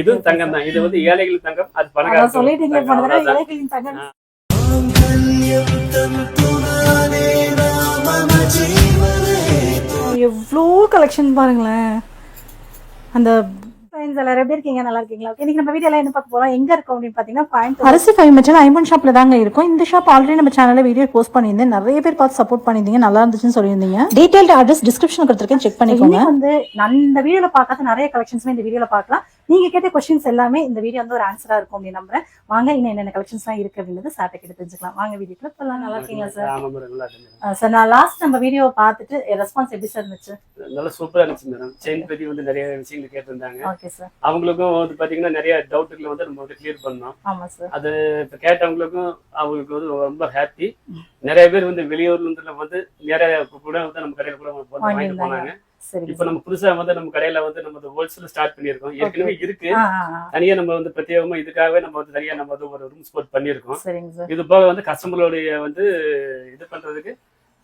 இதுவும் தங்கம் தான். இது வந்து ஏழைகள் தங்கம். அது பணக்கார சொல்லிட்டீங்க. ஏழைகளின் தங்கம். எவ்வளோ கலெக்ஷன் பாருங்களேன். அந்த எல்லாரும் எப்படி இருக்கீங்க? நல்லா இருக்கீங்களா? ஓகே இன்னைக்கு நம்ம வீடியோல என்ன பார்க்க போறோம்? எங்க இருக்கோம் அப்படின்னு பாத்தீங்கன்னா அரசு ஃபைவ் மெட்டல் ஐமன் ஷாப்ல தாங்க இருக்கும். இந்த ஷாப் ஆல்ரெடி நம்ம சேனல்ல வீடியோ போஸ்ட் பண்ணியிருந்தேன். நிறைய பேர் பார்த்து சப்போர்ட் பண்ணியிருந்தீங்க. நல்லா இருந்துச்சுன்னு சொல்லியிருந்தீங்க. டீடைல்டு அட்ரஸ் டிஸ்கிரிப்ஷன் கொடுத்துருக்கேன். செக் பண்ணிக்கோங்க. வந்து இந்த வீடியோல பார்க்காத நிறைய கலெக்ஷன்ஸ்மே இந்த வீடியோல பார்க்கலாம். நீங்க கேட்ட கொஸ்டின்ஸ் எல்லாமே இந்த வீடியோ வந்து ஒரு ஆன்சரா இருக்கும் அப்படின்னு நம்புறேன். வாங்க இன்னும் என்னென்ன கலெக்ஷன்ஸ் எல்லாம் இருக்கு அப்படின்றது சார்ட்ட கிட்ட தெரிஞ்சுக்கலாம். வாங்க வீடியோக்குள்ள போலாம். நல்லா இருக்கீங்களா சார். சார் நான் லாஸ்ட் நம்ம வீடியோ பார்த்துட்டு ரெஸ்பான்ஸ் எப்படி சார் இருந்துச்சு? நல்லா சூப்பரா இருந்துச்சு மேடம் செயின் பத்தி வந்து நிறைய விஷயங்கள் கேட்டிருந்தாங்க. ஓகே சார் அவங்களுக்கும் வந்து பாத்தீங்கன்னா நிறைய டவுட்டுகளை வந்து நம்ம வந்து கிளியர் பண்ணோம். ஆமா சார் அது கேட்டவங்களுக்கும் அவங்களுக்கு வந்து ரொம்ப ஹாப்பி நிறைய பேர் வந்து வெளியூர்ல இருந்து வந்து நிறைய கூட வந்து நம்ம கடையில கூட வாங்கிட்டு. போனாங்க. இப்ப நம்ம புதுசா வந்து நம்ம கடையில வந்து நம்ம ஹோல்சேல் ஸ்டார்ட் பண்ணியிருக்கோம். ஏற்கனவே இருக்கு. தனியா நம்ம வந்து பிரத்யேகமா இதுக்காகவே நம்ம வந்து தனியா நம்ம வந்து ஒரு ரூம் ஸ்போர்ட் சார் இது போக வந்து கஸ்டமர்களுடைய வந்து இது பண்றதுக்கு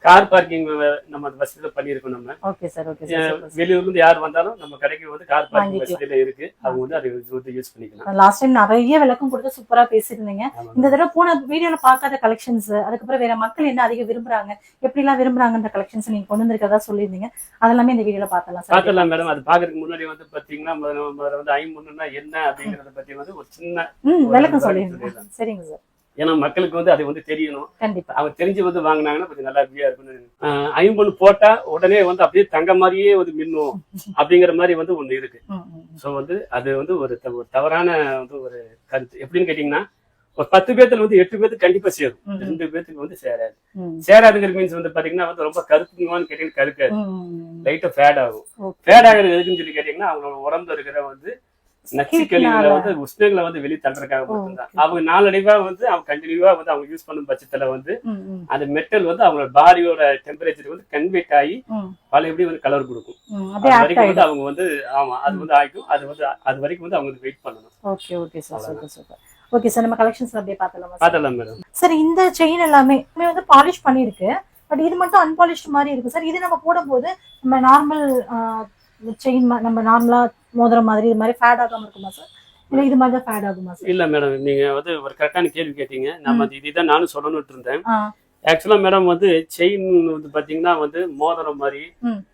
கார் பார்க்கிங் நம்ம வசதியில பண்ணியிருக்கோம் நம்ம. ஓகே சார் ஓகே சார் வெளியூர்ல இருந்து யார் வந்தாலும் நம்ம கடைக்கு வந்து கார் பார்க்கிங். வசதியில இருக்கு. அவங்க வந்து அதை வந்து யூஸ் பண்ணிக்கலாம். லாஸ்ட் டைம் நிறைய விளக்கம் கொடுத்து சூப்பரா பேசியிருந்தீங்க. இந்த தடவை போன வீடியோல பார்க்காத கலெக்ஷன்ஸ் அதுக்கப்புறம் வேற மக்கள் என்ன அதிகம் விரும்புறாங்க எப்படி எல்லாம் விரும்புறாங்கன்ற கலெக்ஷன்ஸ் நீங்க கொண்டு வந்திருக்கதா சொல்லியிருந்தீங்க. அதெல்லாமே இந்த வீடியோல பார்த்தலாம் சார். பாத்துடலாம் மேடம் அது பாக்குறதுக்கு முன்னாடி வந்து பாத்தீங்கன்னா முதல்ல வந்து ஐம்பொண்ணுன்னா என்ன அப்படிங்கறத பத்தி வந்து ஒரு சின்ன விளக்கம் சொல்லிடலாம். சரிங்க சார். ஏன்னா மக்களுக்கு வந்து அது வந்து தெரியணும். கண்டிப்பா. அவங்க தெரிஞ்சு வந்து வாங்கினாங்கன்னா கொஞ்சம் நல்லா வியா இருக்கும்னு போட்டா உடனே வந்து அப்படியே தங்க மாதிரியே வந்து மின்னும். அப்படிங்கிற மாதிரி வந்து ஒண்ணு இருக்கு. சோ வந்து அது வந்து ஒரு தவறான வந்து ஒரு கருத்து. எப்படின்னு கேட்டீங்கன்னா ஒரு பத்து பேத்துல வந்து எட்டு பேத்துக்கு கண்டிப்பா சேரும். ரெண்டு பேத்துக்கு வந்து சேராது. சேராதுங்கிற மீன்ஸ் வந்து பாத்தீங்கன்னா வந்து ரொம்ப கருப்புங்கன்னு கேட்டீங்கன்னா கருக்காது. லைட்டா ஃபேட் ஆகும். ஃபேட் ஆகுறது எதுக்குன்னு சொல்லி கேட்டீங்கன்னா அவங்களோட உடம்புல இருக்கிற வந்து Heatனால. வந்து உஷ்ணங்களை வந்து வெளியே தள்ளுறதுக்காக மட்டும்தான். அவங்க நாளடைவா வந்து அவங்க கண்டினியூவா வந்து அவங்க யூஸ் பண்ணும் பட்சத்துல வந்து அந்த மெட்டல் வந்து அவங்களோட பாடியோட டெம்பரேச்சர் வந்து கன்வெர்ட் ஆகி ம், பழையபடி வந்து கலர் கொடுக்கும். அது வரைக்கும் வந்து அவங்க வந்து ஆமா அது வந்து ஆயிக்கும் அது வந்து அது வரைக்கும் வந்து அவங்க வெயிட் பண்ணணும். Okay okay sir super super okay sir நம்ம கலெக்ஷன்ஸ் அப்படியே பார்த்தலாமா பார்த்தலாம் மேடம் சார் இந்த செயின் எல்லாமே எல்லாமே வந்து பாலிஷ் பண்ணிருக்கு பட் இது மட்டும் அன்பாலிஷ்ட் மாதிரி இருக்கு சார் இது நம்ம போடும்போது நம்ம நார்மல் செயின் நம்ம நார்மலா மோதிரம் மாதிரி இது மாதிரி ஃபேட் ஆகாம இருக்குமா சார் இல்ல இது மாதிரி தான் ஃபேட் ஆகுமா சார் இல்ல மேடம் நீங்க வந்து ஒரு கரெக்டான கேள்வி கேட்டீங்க. நம்ம இதுதான் நானும் சொல்லணும்னு இருந்தேன் ஆ. ஆக்சுவலா மேடம் வந்து செயின் வந்து பாத்தீங்கன்னா வந்து மோதிரம் மாதிரி.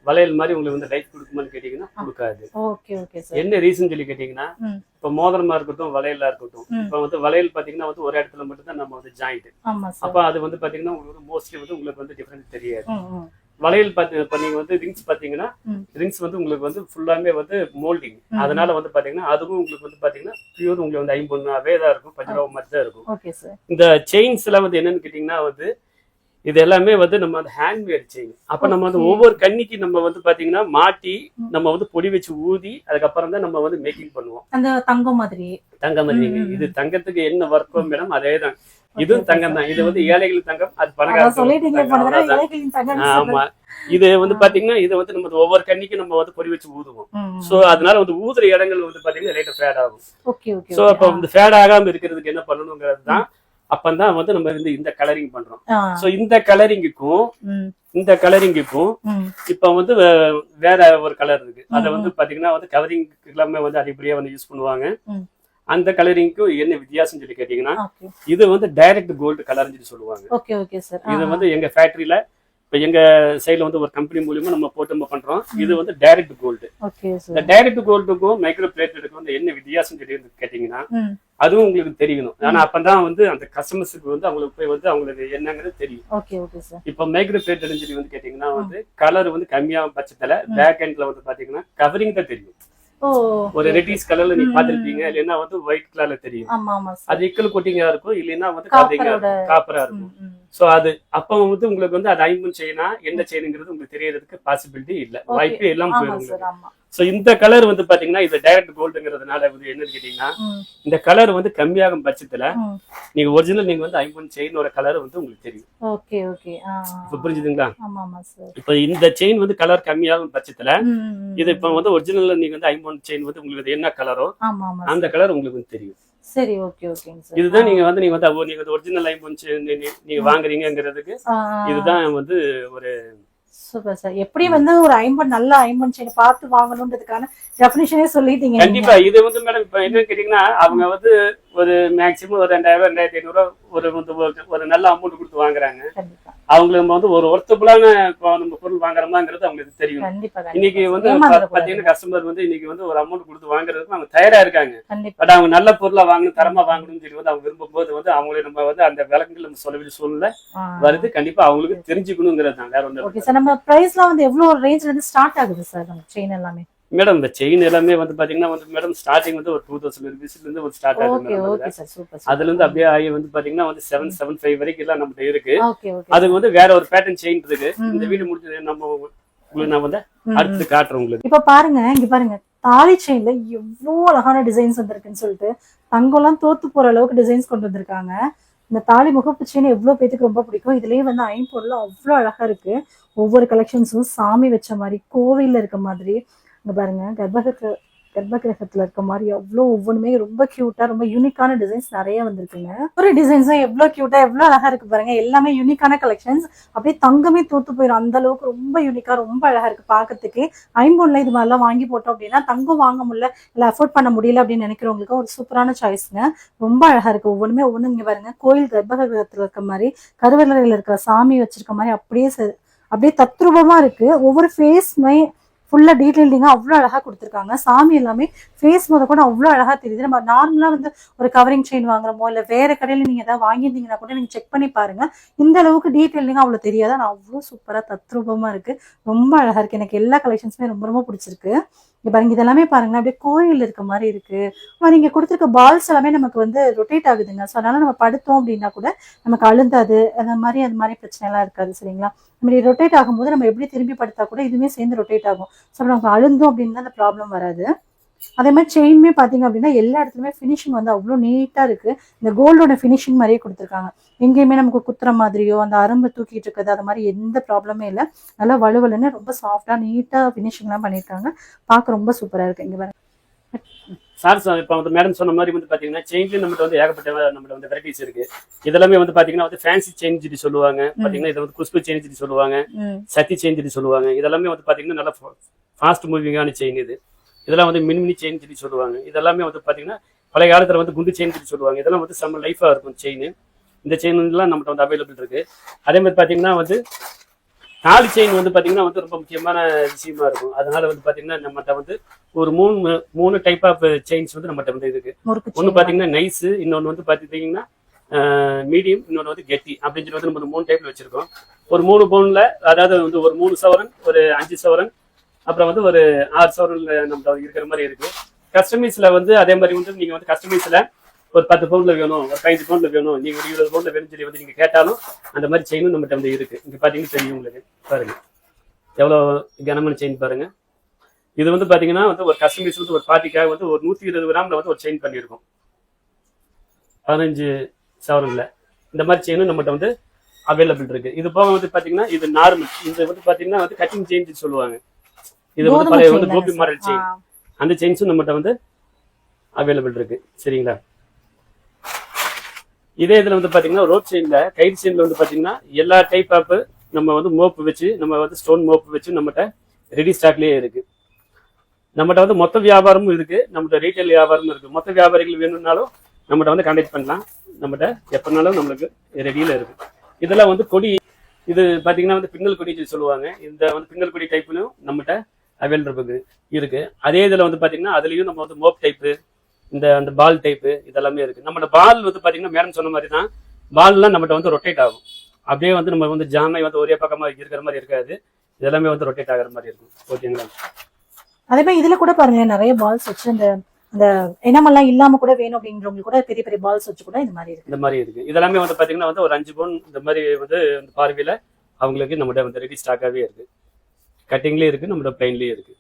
வளையல் மாதிரி உங்களுக்கு வந்து லைட் கொடுக்குமான்னு கேட்டீங்கன்னா கொடுக்காது. ஓகே ஓகே சார் என்ன ரீசன் சொல்லி கேட்டீங்கன்னா. இப்ப மோதிரமா இருக்கட்டும் வளையலா இருக்கட்டும். இப்ப வந்து வளையல் பாத்தீங்கன்னா வந்து ஒரு இடத்துல மட்டும் தான் நம்ம வந்து ஜாயிண்ட் அப்ப அது வந்து பாத்தீங்கன்னா உங்களுக்கு மோஸ்ட்லி வந்து உங்களுக்கு வந்து டிஃபரன்ஸ் தெரியாது. வளையல் பாத்தி இப்ப வந்து ரிங்ஸ் பாத்தீங்கன்னா ம். ரிங்ஸ் வந்து உங்களுக்கு வந்து ஃபுல்லாமே வந்து மோல்டிங். அதனால வந்து பாத்தீங்கன்னா அதுவும் உங்களுக்கு வந்து பாத்தீங்கன்னா பியூர் உங்களுக்கு வந்து ஐம்பொன்னாவே தான் இருக்கும். பஞ்சரூபா மாதிரி தான் இருக்கும். இந்த செயின்ஸ் எல்லாம் வந்து என்னன்னு கேட்டீங்கன்னா வந்து இது எல்லாமே வந்து நம்ம வந்து ஹேண்ட்மேட் செயின் அப்ப நம்ம வந்து. ஒவ்வொரு கன்னிக்கு நம்ம வந்து பாத்தீங்கன்னா மாட்டி. நம்ம வந்து பொடி வச்சு ஊதி அதுக்கப்புறம் தான் நம்ம வந்து மேக்கிங் பண்ணுவோம். அந்த தங்கம் மாதிரி தங்கம் மாதிரி. இது தங்கத்துக்கு என்ன ஒர்க்கோ மேடம் அதே தான் இதுவும் தங்கம் தான். இது வந்து ஏழைகள் தங்கம். அது பணக்கார ஆமா. இது வந்து பாத்தீங்கன்னா இது வந்து நம்ம ஒவ்வொரு கன்னிக்கு நம்ம வந்து பொடி வச்சு ஊதுவோம். சோ அதனால வந்து ஊதுற இடங்கள் வந்து பாத்தீங்கன்னா லைட்டா ஃபேட் ஆகும். சோ அப்ப இந்த ஃபேட் ஆகாம இருக்கிறதுக்கு என்ன பண்ணணுங்கிறது தான் அப்பந்தான் வந்து நம்ம வந்து இந்த கலரிங் பண்றோம். சோ இந்த கலரிங்குக்கும் இந்த கலரிங்குக்கும் இப்ப வந்து வேற ஒரு கலர் இருக்கு. அத வந்து பாத்தீங்கன்னா வந்து கவரிங் எல்லாமே வந்து அதிகப்படியா வந்து யூஸ் பண்ணுவாங்க. அந்த கலரிங்க்கும் என்ன வித்தியாசம் சொல்லி கேட்டீங்கன்னா இது வந்து டைரக்ட் கோல்டு கலர்னு சொல்லி சொல்லுவாங்க. ஓகே ஓகே சார் இது வந்து எங்க ஃபேக்டரியில இப்ப எங்க சைடுல வந்து ஒரு கம்பெனி மூலியமா நம்ம போட்டு நம்ம பண்றோம். இது வந்து டைரக்ட் கோல்டு இந்த டைரக்ட் கோல்டுக்கும் மைக்ரோ பிளேட்டடுக்கும் வந்து என்ன வித்தியாசம் சொல்லி கேட்டீங்கன்னா அதுவும் உங்களுக்கு தெரியணும் ஆனா அப்பதான் வந்து அந்த கஸ்டமர்ஸுக்கு வந்து அவங்களுக்கு போய் வந்து அவங்களுக்கு என்னங்கிறது தெரியும். இப்ப மைக்ரோ பிளேட்டட்னு சொல்லி வந்து கேட்டீங்கன்னா வந்து கலர் வந்து கம்மியாகும் பட்சத்துல பேக் எண்ட்ல வந்து பாத்தீங்கன்னா கவரிங் தான் தெரியும். ஒரு ரெட்டிஸ் கலர்ல நீங்க. பாத்திருப்பீங்க இல்லைன்னா வந்து ஒயிட் கலர்ல தெரியும். அது இக்கல் கொட்டிங்கா இருக்கும் இல்லைன்னா வந்து காப்பரா இருக்கும். சோ அது அப்ப வந்து உங்களுக்கு வந்து அது ஐம்பது செயினா என்ன செயினுங்கிறது உங்களுக்கு தெரியறதுக்கு பாசிபிலிட்டி இல்ல. வாய்ப்பே எல்லாம் போயிடும் இந்த கலர் வந்து பாத்தீங்கன்னா இது டைரக்ட் கோல்டுங்கிறதுனால வந்து என்னன்னு கேட்டீங்கன்னா இந்த கலர் வந்து கம்மியாகும் பட்சத்துல. நீங்க ஒரிஜினல் நீங்க வந்து ஐம்பது செயினோட கலர் வந்து உங்களுக்கு தெரியும். ஓகே ஓகே இப்ப புரிஞ்சுதுங்களா? இப்ப இந்த செயின் வந்து கலர் கம்மியாகும் பட்சத்துல. இது இப்ப வந்து ஒரிஜினல்ல நீங்க வந்து ஐம்பது செயின் வந்து உங்களுக்கு என்ன கலரோ அந்த கலர் உங்களுக்கு வந்து தெரியும். சரி ஓகே ஓகேங்க சார் இதுதான் நீங்க வந்து நீங்க வந்து நீங்க ஒரிஜினல் ஐம்பது செயின் நீங்க ஆ, இதுதான் வந்து ஒரு சூப்பர் சார் எப்படி வந்து ஒரு ஐம்பன் நல்ல ஐம்பன் செயின் பார்த்து வாங்கணுன்றதுக்கான டெஃபினிஷனே சொல்லிட்டீங்க. கண்டிப்பா இது வந்து மேடம் இப்ப என்னன்னு கேட்டீங்கன்னா அவங்க வந்து ஒரு மேக்சிமம் ஒரு ரெண்டாயிரம் ரெண்டாயிரத்தி ஐநூறு ஒரு ஒரு- நல்ல அமௌண்ட் கொடுத்து வாங்குறாங்க. அவங்களுக்கு நம்ம வந்து ஒரு ஒர்த்தபுளான நம்ம பொருள் வாங்குறோமாங்கிறது அவங்களுக்கு தெரியும். இன்னைக்கு. வந்து. பாத்தீங்கன்னா கஸ்டமர் வந்து இன்னைக்கு வந்து ஒரு அமௌண்ட் கொடுத்து வாங்குறதுக்கு அவங்க தயாரா இருக்காங்க. பட் அவங்க நல்ல பொருளா வாங்கணும் தரமா வாங்கணும்னு சொல்லி வந்து அவங்க விரும்பும் போது வந்து அவங்களை நம்ம வந்து அந்த விளக்கங்கள் நம்ம சொல்ல வேண்டிய சூழ்நிலை வருது. கண்டிப்பா அவங்களுக்கு தெரிஞ்சுக்கணுங்கிறது தான். வேற சார் நம்ம பிரைஸ்லாம் வந்து எவ்வளவு ரேஞ்ச்ல இருந்து ஸ்டார்ட் ஆகுது சார் நம்ம செயின் எல்லாமே. மேடம் இந்த செயின் எல்லாமே வந்து பாத்தீங்கன்னா வந்து மேடம் ஸ்டார்டிங் வந்து ஒரு டூ தௌசண்ட் ருபீஸ்ல இருந்து ஒரு ஸ்டார்ட் ஆகுது அதுல இருந்து அப்படியே ஆகி வந்து பாத்தீங்கன்னா வந்து செவன் செவன் ஃபைவ் வரைக்கும் எல்லாம் நம்மகிட்ட இருக்கு. அதுக்கு வந்து வேற ஒரு பேட்டர்ன் செயின் இருக்கு. இந்த வீடு முடிஞ்சது நம்ம உங்களுக்கு நான் வந்து அடுத்து காட்டுறேன் உங்களுக்கு. இப்ப பாருங்க இங்க பாருங்க. தாலி செயின்ல எவ்வளவு அழகான டிசைன்ஸ் வந்திருக்குன்னு சொல்லிட்டு தங்கம்லாம் தோத்து போற அளவுக்கு டிசைன்ஸ் கொண்டு வந்திருக்காங்க. இந்த தாலி முகப்பு செயின் எவ்வளவு பேத்துக்கு ரொம்ப பிடிக்கும்? இதுலயே வந்து ஐம்பொருள் அவ்வளவு அழகா இருக்கு. ஒவ்வொரு கலெக்ஷன்ஸும் சாமி வச்ச மாதிரி கோவில்ல இருக்க மாதிரி இங்க பாருங்க கர்ப்ப கிரகத்தில் இருக்க மாதிரி அவ்வளோ ஒவ்வொன்றுமே ரொம்ப க்யூட்டாக ரொம்ப யூனிக்கான டிசைன்ஸ் நிறைய வந்திருக்குங்க. ஒரு டிசைன்ஸும் எவ்வளோ க்யூட்டாக எவ்வளோ அழகாக இருக்குது பாருங்க. எல்லாமே யூனிக்கான கலெக்ஷன்ஸ் அப்படியே தங்கமே தூத்து போயிடும் அந்த அளவுக்கு ரொம்ப யூனிக்காக ரொம்ப அழகாக இருக்குது பார்க்கறதுக்கு ஐம்பொன்ல இது மாதிரிலாம் வாங்கி போட்டோம் அப்படின்னா தங்கம் வாங்க முடியல இல்லை அஃபோர்ட் பண்ண முடியல அப்படின்னு நினைக்கிறவங்களுக்கு ஒரு சூப்பரான சாய்ஸ்ங்க ரொம்ப அழகாக இருக்குது ஒவ்வொன்றுமே ஒவ்வொன்று இங்கே பாருங்க. கோயில் கர்ப்பகிரகத்துல இருக்க மாதிரி கருவறையில் இருக்கிற சாமி வச்சிருக்க மாதிரி அப்படியே அப்படியே தத்ரூபமாக இருக்குது ஒவ்வொரு ஃபேஸ்மே ஃபுல்லா டீடைலிங்கா அவ்வளோ அழகா கொடுத்துருக்காங்க. சாமி எல்லாமே ஃபேஸ் முத கூட அவ்வளோ அழகா தெரியுது. நம்ம நார்மலாக வந்து ஒரு கவரிங் செயின் வாங்குறோமோ இல்லை வேற கடையில நீங்க ஏதாவது வாங்கியிருந்தீங்கன்னா கூட நீங்க செக் பண்ணி பாருங்க. இந்த அளவுக்கு டீடைலிங்கா அவ்வளோ தெரியாது? ஆனால் அவ்வளோ சூப்பரா தத்ரூபமா இருக்கு. ரொம்ப அழகா இருக்கு. எனக்கு எல்லா கலெக்ஷன்ஸுமே ரொம்ப ரொம்ப பிடிச்சிருக்கு. பாருங்க இதெல்லாமே பாருங்க அப்படியே கோயில் இருக்க மாதிரி இருக்கு. நீங்க கொடுத்துருக்க பால்ஸ் எல்லாமே நமக்கு வந்து ரொட்டேட் ஆகுதுங்க. ஸோ அதனால நம்ம படுத்தோம் அப்படின்னா கூட நமக்கு அழுந்தாது அந்த மாதிரி அந்த மாதிரி பிரச்சனை எல்லாம் இருக்காது சரிங்களா? இப்படி ரொட்டேட் ஆகும்போது நம்ம எப்படி திரும்பி படுத்தா கூட இதுவுமே சேர்ந்து ரொட்டேட் ஆகும். ஸோ நமக்கு அழுந்தோம் அப்படின்னா அந்த ப்ராப்ளம் வராது. அதே மாதிரி செயின்மே பார்த்தீங்க அப்படின்னா எல்லா இடத்துலயுமே ஃபினிஷிங் வந்து அவ்வளோ நீட்டாக இருக்கு. இந்த கோல்டோட ஃபினிஷிங் மாதிரியே கொடுத்துருக்காங்க. எங்கேயுமே நமக்கு குத்துற மாதிரியோ அந்த அரம்பு தூக்கிட்டு இருக்கிறது அது மாதிரி எந்த ப்ராப்ளமே இல்லை. நல்லா வலுவலுன்னு ரொம்ப சாஃப்டாக நீட்டாக ஃபினிஷிங்லாம் பண்ணியிருக்காங்க. பார்க்க ரொம்ப சூப்பராக இருக்கு. இங்கே பாருங்க. சார் சார் இப்போ வந்து மேடம் சொன்ன மாதிரி வந்து பாத்தீங்கன்னா செயின்ல நம்மகிட்ட வந்து ஏகப்பட்ட நம்மகிட்ட வந்து வெரைட்டிஸ் இருக்கு. இதெல்லாமே வந்து பாத்தீங்கன்னா வந்து ஃபேன்சி செயின் சொல்லி சொல்லுவாங்க. பாத்தீங்கன்னா இதை வந்து குஷ்பு செயின் சொல்லி சொல்லுவாங்க. சத்தி செயின் சொல்லி சொல்லுவாங்க. இதெல்லாமே வந்து பாத்தீங்கன்னா நல்லா ஃபாஸ்ட் மூவிங்கான செயின் இது. இதெல்லாம் வந்து மினிமினி செயின் சொல்லி சொல்லுவாங்க. இதெல்லாமே வந்து பாத்தீங்கன்னா பழைய காலத்துல வந்து குண்டு செயின் சொல்லி சொல்லுவாங்க. இதெல்லாம் வந்து செம்ம லைஃபா இருக்கும் செயின் இந்த செயின் எல்லாம் நம்மகிட்ட வந்து அவைலபிள் இருக்கு. அதே மாதிரி பாத்தீங்கன்னா வந்து தாலி செயின் வந்து பாத்தீங்கன்னா வந்து ரொம்ப முக்கியமான விஷயமா இருக்கும். அதனால வந்து பாத்தீங்கன்னா நம்மகிட்ட வந்து ஒரு மூணு மூணு டைப் ஆஃப் செயின்ஸ் வந்து நம்மகிட்ட வந்து இருக்கு. ஒன்று chain. பாத்தீங்கன்னா நைஸ் இன்னொன்று வந்து பாத்தீங்கன்னா மீடியம் இன்னொன்று வந்து கெட்டி அப்படின்னு சொல்லி வந்து நம்ம மூணு டைப்ல வச்சிருக்கோம். ஒரு மூணு பவுன்ல அதாவது வந்து ஒரு மூணு சவரன் ஒரு அஞ்சு சவரன் அப்புறம் வந்து ஒரு ஆறு சவரன்ல நம்ம இருக்கிற மாதிரி இருக்கு. கஸ்டமைஸ்ல வந்து அதே மாதிரி வந்து நீங்க வந்து கஸ்டமைஸ்ல ஒரு பத்து பவுண்ட்ல வேணும் ஒரு பதினஞ்சு பவுண்ட்ல வேணும் நீங்க ஒரு இருபது பவுண்ட்ல வேணும்னு சொல்லி வந்து நீங்க கேட்டாலும் அந்த மாதிரி செயினும் நம்மகிட்ட வந்து இருக்கு. இங்க பாத்தீங்கன்னா தெரியும் உங்களுக்கு. பாருங்க. எவ்வளவு கனமான செயின் பாருங்க. இது வந்து பாத்தீங்கன்னா வந்து ஒரு கஸ்டமைஸ் வந்து ஒரு பார்ட்டிக்காக வந்து ஒரு நூத்தி இருபது கிராம்ல வந்து ஒரு செயின் பண்ணியிருக்கோம். பதினஞ்சு சவரன்ல இந்த மாதிரி செயினும் நம்மகிட்ட வந்து அவைலபிள் இருக்கு. இது போக வந்து பாத்தீங்கன்னா இது நார்மல் இது வந்து பாத்தீங்கன்னா வந்து கட்டிங் செயின் சொல்லுவாங்க. இது வந்து பழைய வந்து கோபி? Model chain. அந்த செயின்ஸும் நம்மகிட்ட வந்து அவைலபிள் இருக்கு. சரிங்களா? இதே இதுல வந்து பாத்தீங்கன்னா ரோப் செயின்ல கயிறு செயின்ல வந்து பாத்தீங்கன்னா எல்லா டைப் ஆஃப் நம்ம வந்து மோப்பு வச்சு நம்ம வந்து ஸ்டோன் மோப்பு வச்சு நம்மகிட்ட ரெடி ஸ்டாக்லயே இருக்கு. நம்மகிட்ட வந்து மொத்த வியாபாரமும் இருக்கு. நம்மகிட்ட ரீட்டைல் வியாபாரமும் இருக்கு. மொத்த வியாபாரிகள் வேணும்னாலும் நம்மகிட்ட வந்து கான்டாக்ட் பண்ணலாம். நம்மகிட்ட எப்பனாலும் நம்மளுக்கு ரெடியில இருக்கு. இதெல்லாம் வந்து கொடி இது பாத்தீங்கன்னா வந்து பின்னல் கொடி சொல்லி சொல்லுவாங்க. இந்த வந்து பின்னல் கொடி டைப்லயும் நம்மகிட்ட அவைலபிள் இருக்கு. அதே இதுல வந்து பாத்தீங்கன்னா அதுலயும் நம்ம வந்து மோப் டைப்பு இந்த அந்த பால் டைப்பு இதெல்லாமே இருக்கு. நம்மளோட பால் வந்து பாத்தீங்கன்னா மேடம் சொன்ன மாதிரி தான் பால்லாம் நம்மகிட்ட வந்து ரொட்டேட் ஆகும். அப்படியே வந்து நம்ம வந்து ஜாமை வந்து ஒரே பக்கமா இருக்கிற மாதிரி இருக்காது. இதெல்லாமே வந்து ரொட்டேட் ஆகிற மாதிரி இருக்கும். ஓகேங்களா அதே மாதிரி இதுல கூட பாருங்க நிறைய பால்ஸ் வச்சு அந்த அந்த இனமெல்லாம் இல்லாம கூட வேணும் அப்படின்றவங்களுக்கு கூட பெரிய பெரிய பால்ஸ் வச்சு கூட இது மாதிரி இருக்கு. இந்த மாதிரி இருக்கு. இதெல்லாமே வந்து பாத்தீங்கன்னா வந்து ஒரு அஞ்சு பவுன் இந்த மாதிரி வந்து இந்த பார்வையில அவங்களுக்கு நம்மகிட்ட வந்து ரெடி ஸ்டாக்காவே இருக்கு. கட்டிங்லயே இருக்கு நம்மளோட பிளைன்லயே இருக்கு.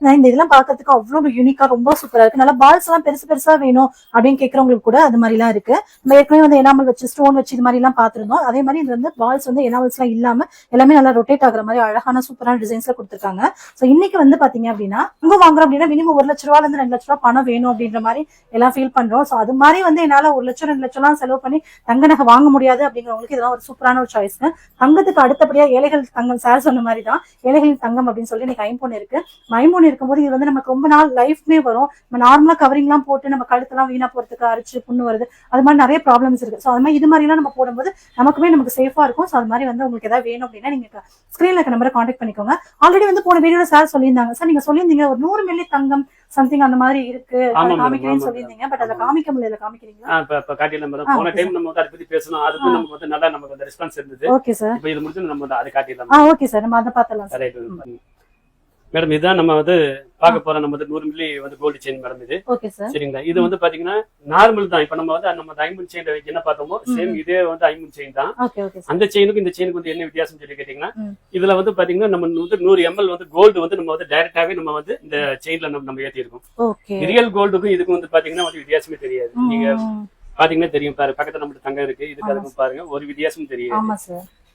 இந்த இதெல்லாம் பாக்குறதுக்கு அவ்வளவு யூனிக்கா ரொம்ப சூப்பரா இருக்கு. நல்லா பால்ஸ் எல்லாம் பெருசு பெருசா வேணும் அப்படின்னு கேட்கறவங்களுக்கு கூட அது மாதிரி எல்லாம் இருக்கு. நம்ம ஏற்கனவே வந்து எனாமல் வச்சு ஸ்டோன் வச்சு இது மாதிரி எல்லாம் பாத்துருந்தோம் அதே மாதிரி இது வந்து பால்ஸ் வந்து எனாமல்ஸ் எல்லாம் இல்லாம எல்லாமே நல்லா ரொட்டேட் ஆகுற மாதிரி அழகான சூப்பரான டிசைன்ஸ்ல கொடுத்துருக்காங்க. சோ இன்னைக்கு வந்து பாத்தீங்க அப்படின்னா இங்க வாங்குறோம் அப்படின்னா மினிமம் ஒரு லட்ச ரூபால இருந்து ரெண்டு லட்ச ரூபா பணம் வேணும் அப்படின்ற மாதிரி எல்லாம் ஃபீல் பண்றோம். சோ அது மாதிரி வந்து என்னால ஒரு லட்சம் ரெண்டு லட்சம் எல்லாம் செலவு பண்ணி தங்க நகை வாங்க முடியாது அப்படிங்கிறவங்களுக்கு இதெல்லாம் ஒரு சூப்பரான ஒரு சாய்ஸ் தங்கத்துக்கு அடுத்தபடியா ஏழைகள் தங்கம் சார் சொன்ன மாதிரி தான் ஏழைகளின் தங்கம் அப்படின்னு சொல்லி இன்னைக்கு ஐம்பொன் இருக்கு. ஐம்பொன் இருக்கும்போது இது வந்து நமக்கு ரொம்ப நாள் லைஃப்மே வரும். நம்ம நார்மலா கவரிங் எல்லாம் போட்டு நம்ம கழுத்தெல்லாம் வீணா போறதுக்கு அரிச்சு புண்ணு வருது. அது மாதிரி நிறைய ப்ராப்ளம்ஸ் இருக்கு. ஸோ அது மாதிரி இது மாதிரி எல்லாம் நம்ம போடும்போது நமக்குமே நமக்கு சேஃபா இருக்கும். ஸோ அது மாதிரி வந்து உங்களுக்கு ஏதாவது வேணும் அப்படின்னா நீங்க ஸ்கிரீன்ல இருக்க நம்பரை காண்டாக்ட் பண்ணிக்கோங்க. ஆல்ரெடி வந்து போன வீடியோல சார் சொல்லியிருந்தாங்க. சார் நீங்க சொல்லியிருந்தீங்க ஒரு நூறு மில்லி தங்கம் சம்திங் அந்த மாதிரி இருக்கு. காமிக்கிறேன்னு சொல்லியிருந்தீங்க. பட் அதை காமிக்க முடியல. காமிக்கிறீங்களா? இப்ப போன டைம் நம்ம வந்து அதை பத்தி பேசணும் அதுக்கு நமக்கு வந்து நல்லா நமக்கு வந்து ரெஸ்பான்ஸ் இருந்தது. ஓகே சார் இப்ப இது முடிச்சு நம்ம அதை காட்டிடலாம். ஓகே சார் நம்ம அதை பார்த்தலாம் சார் மேடம் இதுதான் நம்ம வந்து பார்க்க போற நம்ம வந்து நூறு மில்லி வந்து கோல்டு செயின் மேடம் இது. சரிங்களா? இது வந்து பாத்தீங்கன்னா நார்மல் தான். இப்ப நம்ம வந்து நம்ம ஐம்பது செயின் என்ன பார்த்தோமோ சேம் இதே வந்து ஐம்பது செயின் தான். அந்த செயினுக்கும் இந்த செயினுக்கு வந்து என்ன வித்தியாசம் சொல்லி கேட்டீங்கன்னா. இதுல வந்து பாத்தீங்கன்னா நம்ம வந்து நூறு எம்எல் வந்து கோல்டு வந்து நம்ம வந்து டைரக்டாவே நம்ம வந்து இந்த செயின்ல நம்ம நம்ம ஏத்தி இருக்கோம் ரியல் கோல்டுக்கும் இதுக்கும் வந்து பாத்தீங்கன்னா வந்து வித்தியாசமே தெரியாது. நீங்க பாத்தீங்கன்னா தெரியும் பாரு பக்கத்துல நம்மளுக்கு தங்கம் இருக்கு. இதுக்கு அதுக்கும் பாருங்க. ஒரு வித்தியாசமும் தெரியாது.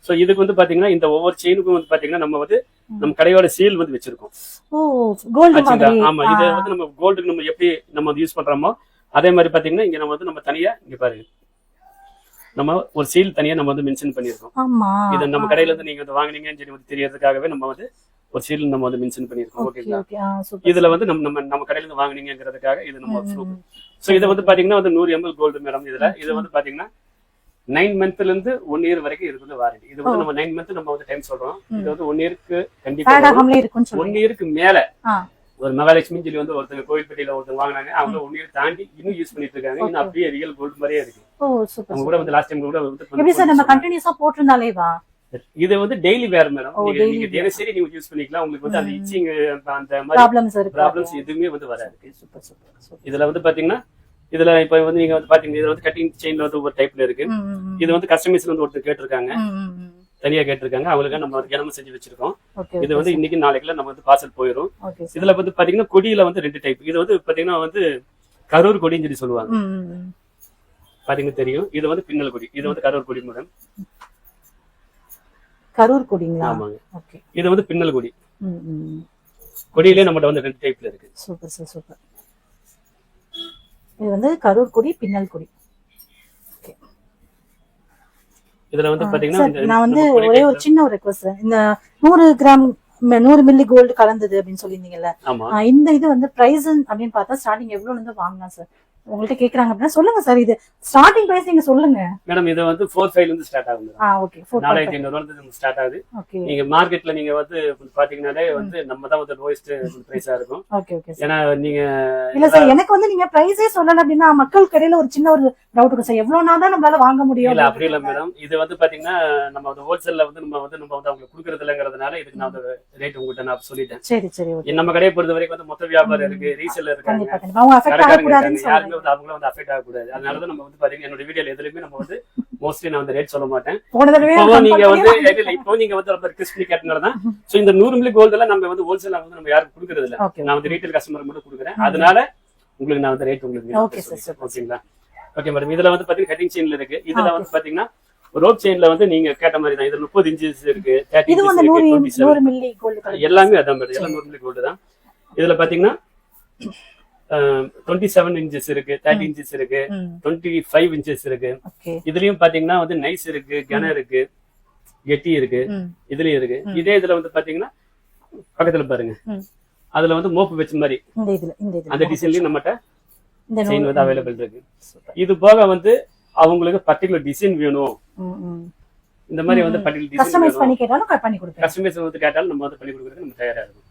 சோ இதுக்கு வந்து பாத்தீங்கன்னா இந்த ஒவ்வொரு செயினுக்கும் வந்து பாத்தீங்கன்னா நம்ம வந்து நம்ம கடையோட சீல் வந்து வச்சிருக்கோம். ஆமா இதை வந்து நம்ம கோல்டுக்கு நம்ம எப்படி நம்ம யூஸ் பண்றோமோ அதே மாதிரி பாத்தீங்கன்னா இங்க நம்ம வந்து நம்ம தனியா இங்க பாருங்க. நம்ம ஒரு சீல் தனியா நம்ம வந்து மென்ஷன் பண்ணிருக்கோம் இது நம்ம கடையில இருந்து நீங்க வந்து வாங்குனீங்கன்னு சொல்லி தெரியறதுக்காகவே நம்ம வந்து ஒரு சீல் நம்ம வந்து மென்ஷன் பண்ணிருக்கோம் ஓகே ஓகேங்களா? இதுல வந்து நம்ம நம்ம நம்ம கடையில இருந்து வாங்குனீங்கிறதுக்காக இது நம்ம ப்ரூஃப் சோ இது வந்து பாத்தீங்கன்னா வந்து நூறு எம்எல் கோல்டு மேடம் இதுல. இது வந்து பாத்தீங்கன்னா நைன் மந்த்ல இருந்து ஒன் இயர் வரைக்கும் இருக்குது வாரண்டி இது வந்து நம்ம நைன் மந்த் நம்ம வந்து டைம் சொல்றோம். இது வந்து ஒன் இயருக்கு கண்டிப்பா ஒன் இயருக்கு மேல ஒரு மகாலட்சுமி சொல்லி வந்து ஒருத்தங்க கோயில்பட்டியில ஒருத்தங்க வாங்குனாங்க. அவங்க ஒன் இயர் தாண்டி இன்னும் யூஸ் பண்ணிட்டு இருக்காங்க. இன்னும் அப்படியே ரியல் கோல்டு மாதிரியே இருக்கு. அவங்க கூட வந்து லாஸ்ட் டைம் கூட வந்து நம்ம கண்டினியூஸா போட்டிருந்தாலே வா? இது வந்து டெய்லி வேர் மேடம் நீங்க. தினசரி நீங்க யூஸ் பண்ணிக்கலாம். உங்களுக்கு வந்து அந்த இச்சிங் அந்த மாதிரி ப்ராப்ளம்ஸ் எதுவுமே வந்து வராது. சூப்பர் சூப்பர் இதுல வந்து பாத்தீங்கன்னா இதுல இப்ப வந்து நீங்க வந்து பாத்தீங்கன்னா இதுல வந்து கட்டிங் செயின்ல வந்து ஒரு டைப்ல இருக்கு. இது வந்து கஸ்டமைஸ்ல வந்து ஒருத்தர் கேட்டிருக்காங்க. தனியா கேட்டிருக்காங்க. அவங்களுக்கு நம்ம வந்து கிணம செஞ்சு வச்சிருக்கோம். இது வந்து இன்னைக்கு நாளைக்குல நம்ம வந்து பார்சல் போயிடும் இதுல வந்து பாத்தீங்கன்னா கொடியில வந்து ரெண்டு டைப் இது வந்து பாத்தீங்கன்னா வந்து கரூர் கொடின்னு சொல்லி சொல்லுவாங்க. பாத்தீங்கன்னா தெரியும். இது வந்து பின்னல் கொடி. இது வந்து கரூர் கொடி மேடம் கரூர் கொடிங்களா? ஆமாங்க. இது வந்து பின்னல் கொடி. கொடியிலே நம்மகிட்ட வந்து ரெண்டு டைப்ல இருக்கு. Super sir super. இது வந்து கரூர் கொடி பின்னல் கொடி ஓகே இதுல வந்து பாத்தீங்கன்னா நான் வந்து ஒரே ஒரு சின்ன ஒரு ரெக்வஸ்ட் இந்த நூறு கிராம் நூறு மில்லி கோல்டு கலந்தது அப்படின்னு சொல்லியிருந்தீங்கல்ல. இந்த இது வந்து பிரைஸ் அப்படின்னு பார்த்தா ஸ்டார்டிங் எவ்வளவு இருந்து வாங்கலாம் சார் உங்கள்ட்ட கேக்குறாங்க அப்படின்னா சொல்லுங்க சார். இது ஸ்டார்டிங் பிரைஸ் நீங்க சொல்லுங்க. மேடம் இது வந்து ஃபோர் ஃபைவ்ல இருந்து ஸ்டார்ட் ஆகுது. ஆ ஓகே நாலாயிரத்தி ஐநூறு வந்து ஸ்டார்ட் ஆகுது. ஓகே நீங்க மார்க்கெட்ல நீங்க வந்து பாத்தீங்கன்னாலே வந்து நம்ம தான் வந்து லோயஸ்ட் பிரைஸா இருக்கும். ஓகே ஓகே சார் ஏன்னா நீங்க இல்ல சார் எனக்கு வந்து நீங்க பிரைஸே சொல்லல அப்படின்னா மக்களுக்கு இடையில ஒரு சின்ன ஒரு டவுட் இருக்கும் சார். எவ்வளவு நாள் தான் நம்மளால வாங்க முடியும் இல்ல அப்படி இல்ல மேடம் இது வந்து பாத்தீங்கன்னா நம்ம வந்து ஹோல்சேல்ல வந்து நம்ம வந்து நம்ம வந்து அவங்களுக்கு கொடுக்கறது இல்லைங்கிறதுனால இதுக்கு நான் வந்து ரேட் உங்ககிட்ட நான் சொல்லிட்டேன். சரி சரி நம்ம கடையை பொறுத்த வரைக்கும் வந்து மொத்த வியாபாரம் இருக்கு ரீசேல் அவங்க இருக்காங்க. யாருமே சொல்லுங்க வந்து அவங்களும் வந்து அஃபெக்ட் ஆகக்கூடாது. அதனாலதான் நம்ம வந்து பாத்தீங்கன்னா என்னோட வீடியோல எதுலயுமே நம்ம வந்து மோஸ்ட்லி நான் வந்து ரேட் சொல்ல மாட்டேன். இப்போ நீங்க வந்து இல்ல இப்போ நீங்க வந்து ரொம்ப ரிக்வெஸ்ட் பண்ணி கேட்டனால தான். சோ இந்த நூறு மில்லி கோல்டு எல்லாம் நம்ம வந்து ஹோல்சேல் வந்து நம்ம யாருக்கும் கொடுக்கறது இல்ல நான் வந்து ரீட்டைல் கஸ்டமர் மட்டும் கொடுக்குறேன். அதனால உங்களுக்கு நான் வந்து ரேட் உங்களுக்கு. ஓகேங்களா ஓகே மேடம் இதுல வந்து பாத்தீங்கன்னா கட்டிங் செயின்ல இருக்கு. இதுல வந்து பாத்தீங்கன்னா ரோப் செயின்ல வந்து நீங்க கேட்ட மாதிரி தான். இதுல முப்பது இன்ச்சஸ் இருக்கு. தேர்ட்டி இது எல்லாமே அதான் மேடம் எல்லாம் நூறு மில்லி கோல்டு தான். இதுல பாத்தீங்கன்னா டுவெண்ட்டி செவன் இன்ச்சஸ் இருக்கு தேர்ட்டி இன்ச்சஸ் இருக்கு டுவெண்ட்டி ஃபைவ் இன்ச்சஸ் இருக்கு. இதுலயும் பாத்தீங்கன்னா வந்து நைஸ் இருக்கு கன இருக்கு கெட்டி இருக்கு இதுலயும் இருக்கு. இதே இதுல வந்து பாத்தீங்கன்னா பக்கத்துல பாருங்க. அதுல வந்து மோப்பு வச்ச மாதிரி. அந்த டிசைன்லயும் நம்மகிட்ட செயின் வந்து அவைலபிள் இருக்கு. இது போக வந்து அவங்களுக்கு பர்டிகுலர் டிசைன் வேணும். இந்த மாதிரி வந்து பர்டிகுலர் டிசைன் கஸ்டமைஸ் பண்ணி கேட்டாலும் கட் பண்ணி கொடுப்பேன் கஸ்டமைஸ் வந்து கேட்டாலும் நம்ம வந்து பண்ணி கொடுக்கறதுக்கு நம்ம தயாரா இருக்கும்.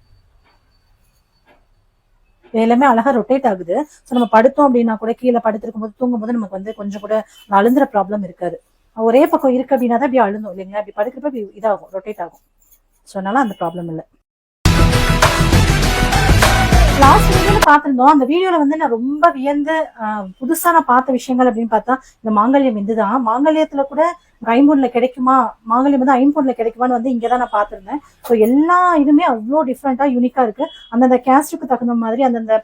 எல்லாமே அழகா ரொட்டேட் ஆகுது. ஸோ நம்ம படுத்தோம் அப்படின்னா கூட கீழே படுத்திருக்கும் போது தூங்கும் போது நமக்கு வந்து கொஞ்சம் கூட அழுந்துற ப்ராப்ளம் இருக்காது. ஒரே பக்கம் இருக்கு அப்படின்னா தான் இப்படி அழுந்தோம் இல்லைங்களா? அப்படி படுக்கிறப்ப இதாகும் ரொட்டேட் ஆகும். ஸோ அதனால அந்த ப்ராப்ளம் இல்லை. லாஸ்ட் வீடியோல பார்த்திருந்தோம். அந்த வீடியோல வந்து நான் ரொம்ப வியந்து ஆஹ், புதுசா நான் பார்த்த விஷயங்கள் அப்படின்னு பார்த்தா இந்த மாங்கல்யம் இதுதான். மாங்கல்யத்துல கூட ஐம்பொன்ல கிடைக்குமா? மாங்கல்யம் வந்து ஐம்பொன்ல கிடைக்குமான்னு வந்து இங்கே தான் நான் பார்த்துருந்தேன். ஸோ எல்லா இதுவுமே அவ்வளோ டிஃப்ரெண்ட்டாக யூனிக்காக இருக்கு. அந்தந்த கேஸ்டுக்கு தகுந்த மாதிரி அந்தந்த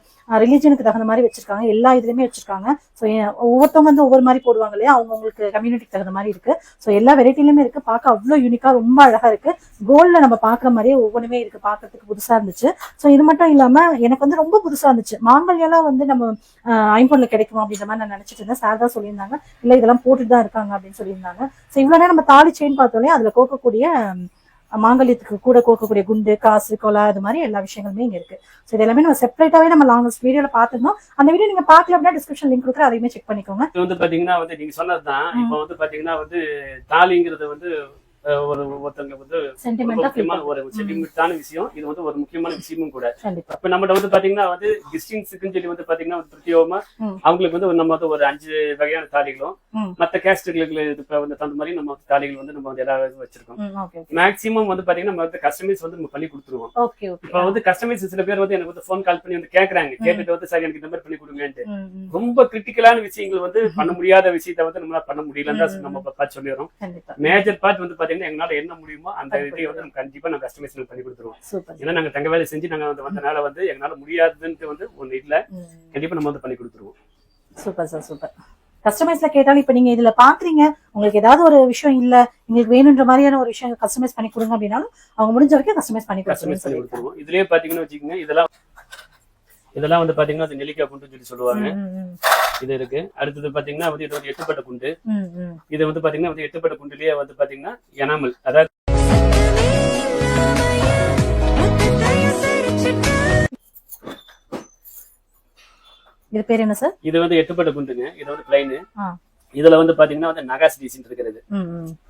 ரிலீஜனுக்கு தகுந்த மாதிரி வச்சிருக்காங்க. எல்லா இதுலையுமே வச்சிருக்காங்க. ஸோ ஒவ்வொருத்தவங்க வந்து ஒவ்வொரு மாதிரி போடுவாங்க இல்லையா? அவங்கவுங்களுக்கு கம்யூனிட்டிக்கு தகுந்த மாதிரி இருக்கு. ஸோ எல்லா வெரைட்டிலுமே இருக்கு. பார்க்க அவ்வளோ யூனிக்காக ரொம்ப அழகா இருக்கு. கோல்டில் நம்ம பார்க்குற மாதிரியே ஒவ்வொன்றுமே இருக்கு. பார்க்கறதுக்கு புதுசா இருந்துச்சு. ஸோ இது மட்டும் இல்லாம எனக்கு வந்து ரொம்ப புதுசா இருந்துச்சு. மாங்கல்யெல்லாம் வந்து நம்ம ஐம்பொன்ல கிடைக்குமா அப்படின்ற மாதிரி நான் நினைச்சிட்டு இருந்தேன். சார் தான் சொல்லியிருந்தாங்க. இல்லை இதெல்லாம் போட்டுட்டு தான் இருக்காங்க அப்படின்னு சொல்லியிருந்தாங்க. ஸோ இவ்வளோ நேரம் நம்ம தாலி செயின் பார்த்தோன்னே அதில் கோக்கக்கூடிய மாங்கல்யத்துக்கு கூட கோக்கக்கூடிய குண்டு காசு கொலா அது மாதிரி எல்லா விஷயங்களுமே இங்க இருக்கு. ஸோ இது எல்லாமே நம்ம செப்பரேட்டாவே நம்ம லாங்கஸ்ட் வீடியோல பார்த்துருந்தோம். அந்த வீடியோ நீங்க பார்க்கல அப்படின்னா டிஸ்கிரிப்ஷன் லிங்க் கொடுக்குறேன். அதையுமே செக் பண்ணிக்கோங்க. இது வந்து பாத்தீங்கன்னா வந்து நீங்க சொன்னதுதான். இப்போ வந்து பாத்தீங்கன்னா வந்து தாலிங்கிறது வந்து ஒரு ஒருத்தவங்க வந்து ஒரு சென்டிமெண்டான விஷயம். இது வந்து ஒரு முக்கியமான விஷயமும் கூட. இப்ப நம்மகிட்ட வந்து பாத்தீங்கன்னா வந்து கிறிஸ்டின்ஸுக்குன்னு சொல்லி வந்து பாத்தீங்கன்னா பிரத்யோகமா. அவங்களுக்கு வந்து நம்ம வந்து ஒரு அஞ்சு வகையான தாலிகளும். மத்த கேஸ்டுகளுக்கு வந்து தகுந்த மாதிரி நம்ம தாலிகள் வந்து நம்ம வந்து எல்லா வச்சிருக்கோம். மேக்ஸிமம் வந்து பாத்தீங்கன்னா நம்ம வந்து கஸ்டமைஸ் வந்து நம்ம பண்ணி கொடுத்துருவோம். இப்ப வந்து கஸ்டமைஸ் சில பேர் வந்து எனக்கு வந்து ஃபோன் கால் பண்ணி வந்து கேக்குறாங்க. கேட்டுட்டு வந்து சார் எனக்கு இந்த மாதிரி பண்ணி கொடுங்கன்ட்டு. ரொம்ப கிரிட்டிக்கலான விஷயங்கள் வந்து பண்ண முடியாத விஷயத்த வந்து நம்மளால பண்ண முடியலன்னு தான் நம்ம பார்த்து சொல்லிடுறோம். மேஜர் பார்ட் வந்து பாத்தீங்கன்னா எங்களால என்ன முடியுமோ அந்த இதை வந்து நம்ம கண்டிப்பா நம்ம கஸ்டமைஸ் பண்ணி கொடுத்துருவோம். ஏன்னா நாங்க தங்க வேலை செஞ்சு நாங்க வந்து வந்தனால வந்து எங்களால முடியாதுன்ட்டு வந்து ஒண்ணு இல்ல. கண்டிப்பா நம்ம வந்து பண்ணி கொடுத்துருவோம். Super sir super. கஸ்டமைஸ்ல கேட்டாலும் இப்ப நீங்க இதுல பாக்குறீங்க உங்களுக்கு ஏதாவது ஒரு விஷயம் இல்ல உங்களுக்கு வேணுன்ற மாதிரியான ஒரு விஷயம் கஸ்டமைஸ் பண்ணி கொடுங்க அப்படின்னாலும் அவங்க முடிஞ்ச வரைக்கும் கஸ்டமைஸ் பண்ணி கொடுத்துருவோம். இதுலயே பாத்தீங்கன்னா வச்சுக்கோங்க இதெல்லாம் இதெல்லாம் வந்து பாத்தீங்கன்னா அது நெல்லிக்காய் குண்டுன்னு சொல்லி சொல்லுவாங்க. இது இருக்கு. அடுத்தது பாத்தீங்கன்னா வந்து இது வந்து எட்டுப்பட்ட குண்டு. இது வந்து பாத்தீங்கன்னா வந்து எட்டுப்பட்ட குண்டுலயே வந்து பாத்தீங்கன்னா எனாமல். அதாவது இது பேர் என்ன சார்? இது வந்து எட்டுப்பட்ட குண்டுங்க. இது வந்து பிளைனு. இதுல வந்து பாத்தீங்கன்னா வந்து நகாஸ் டிசைன் இருக்கிறது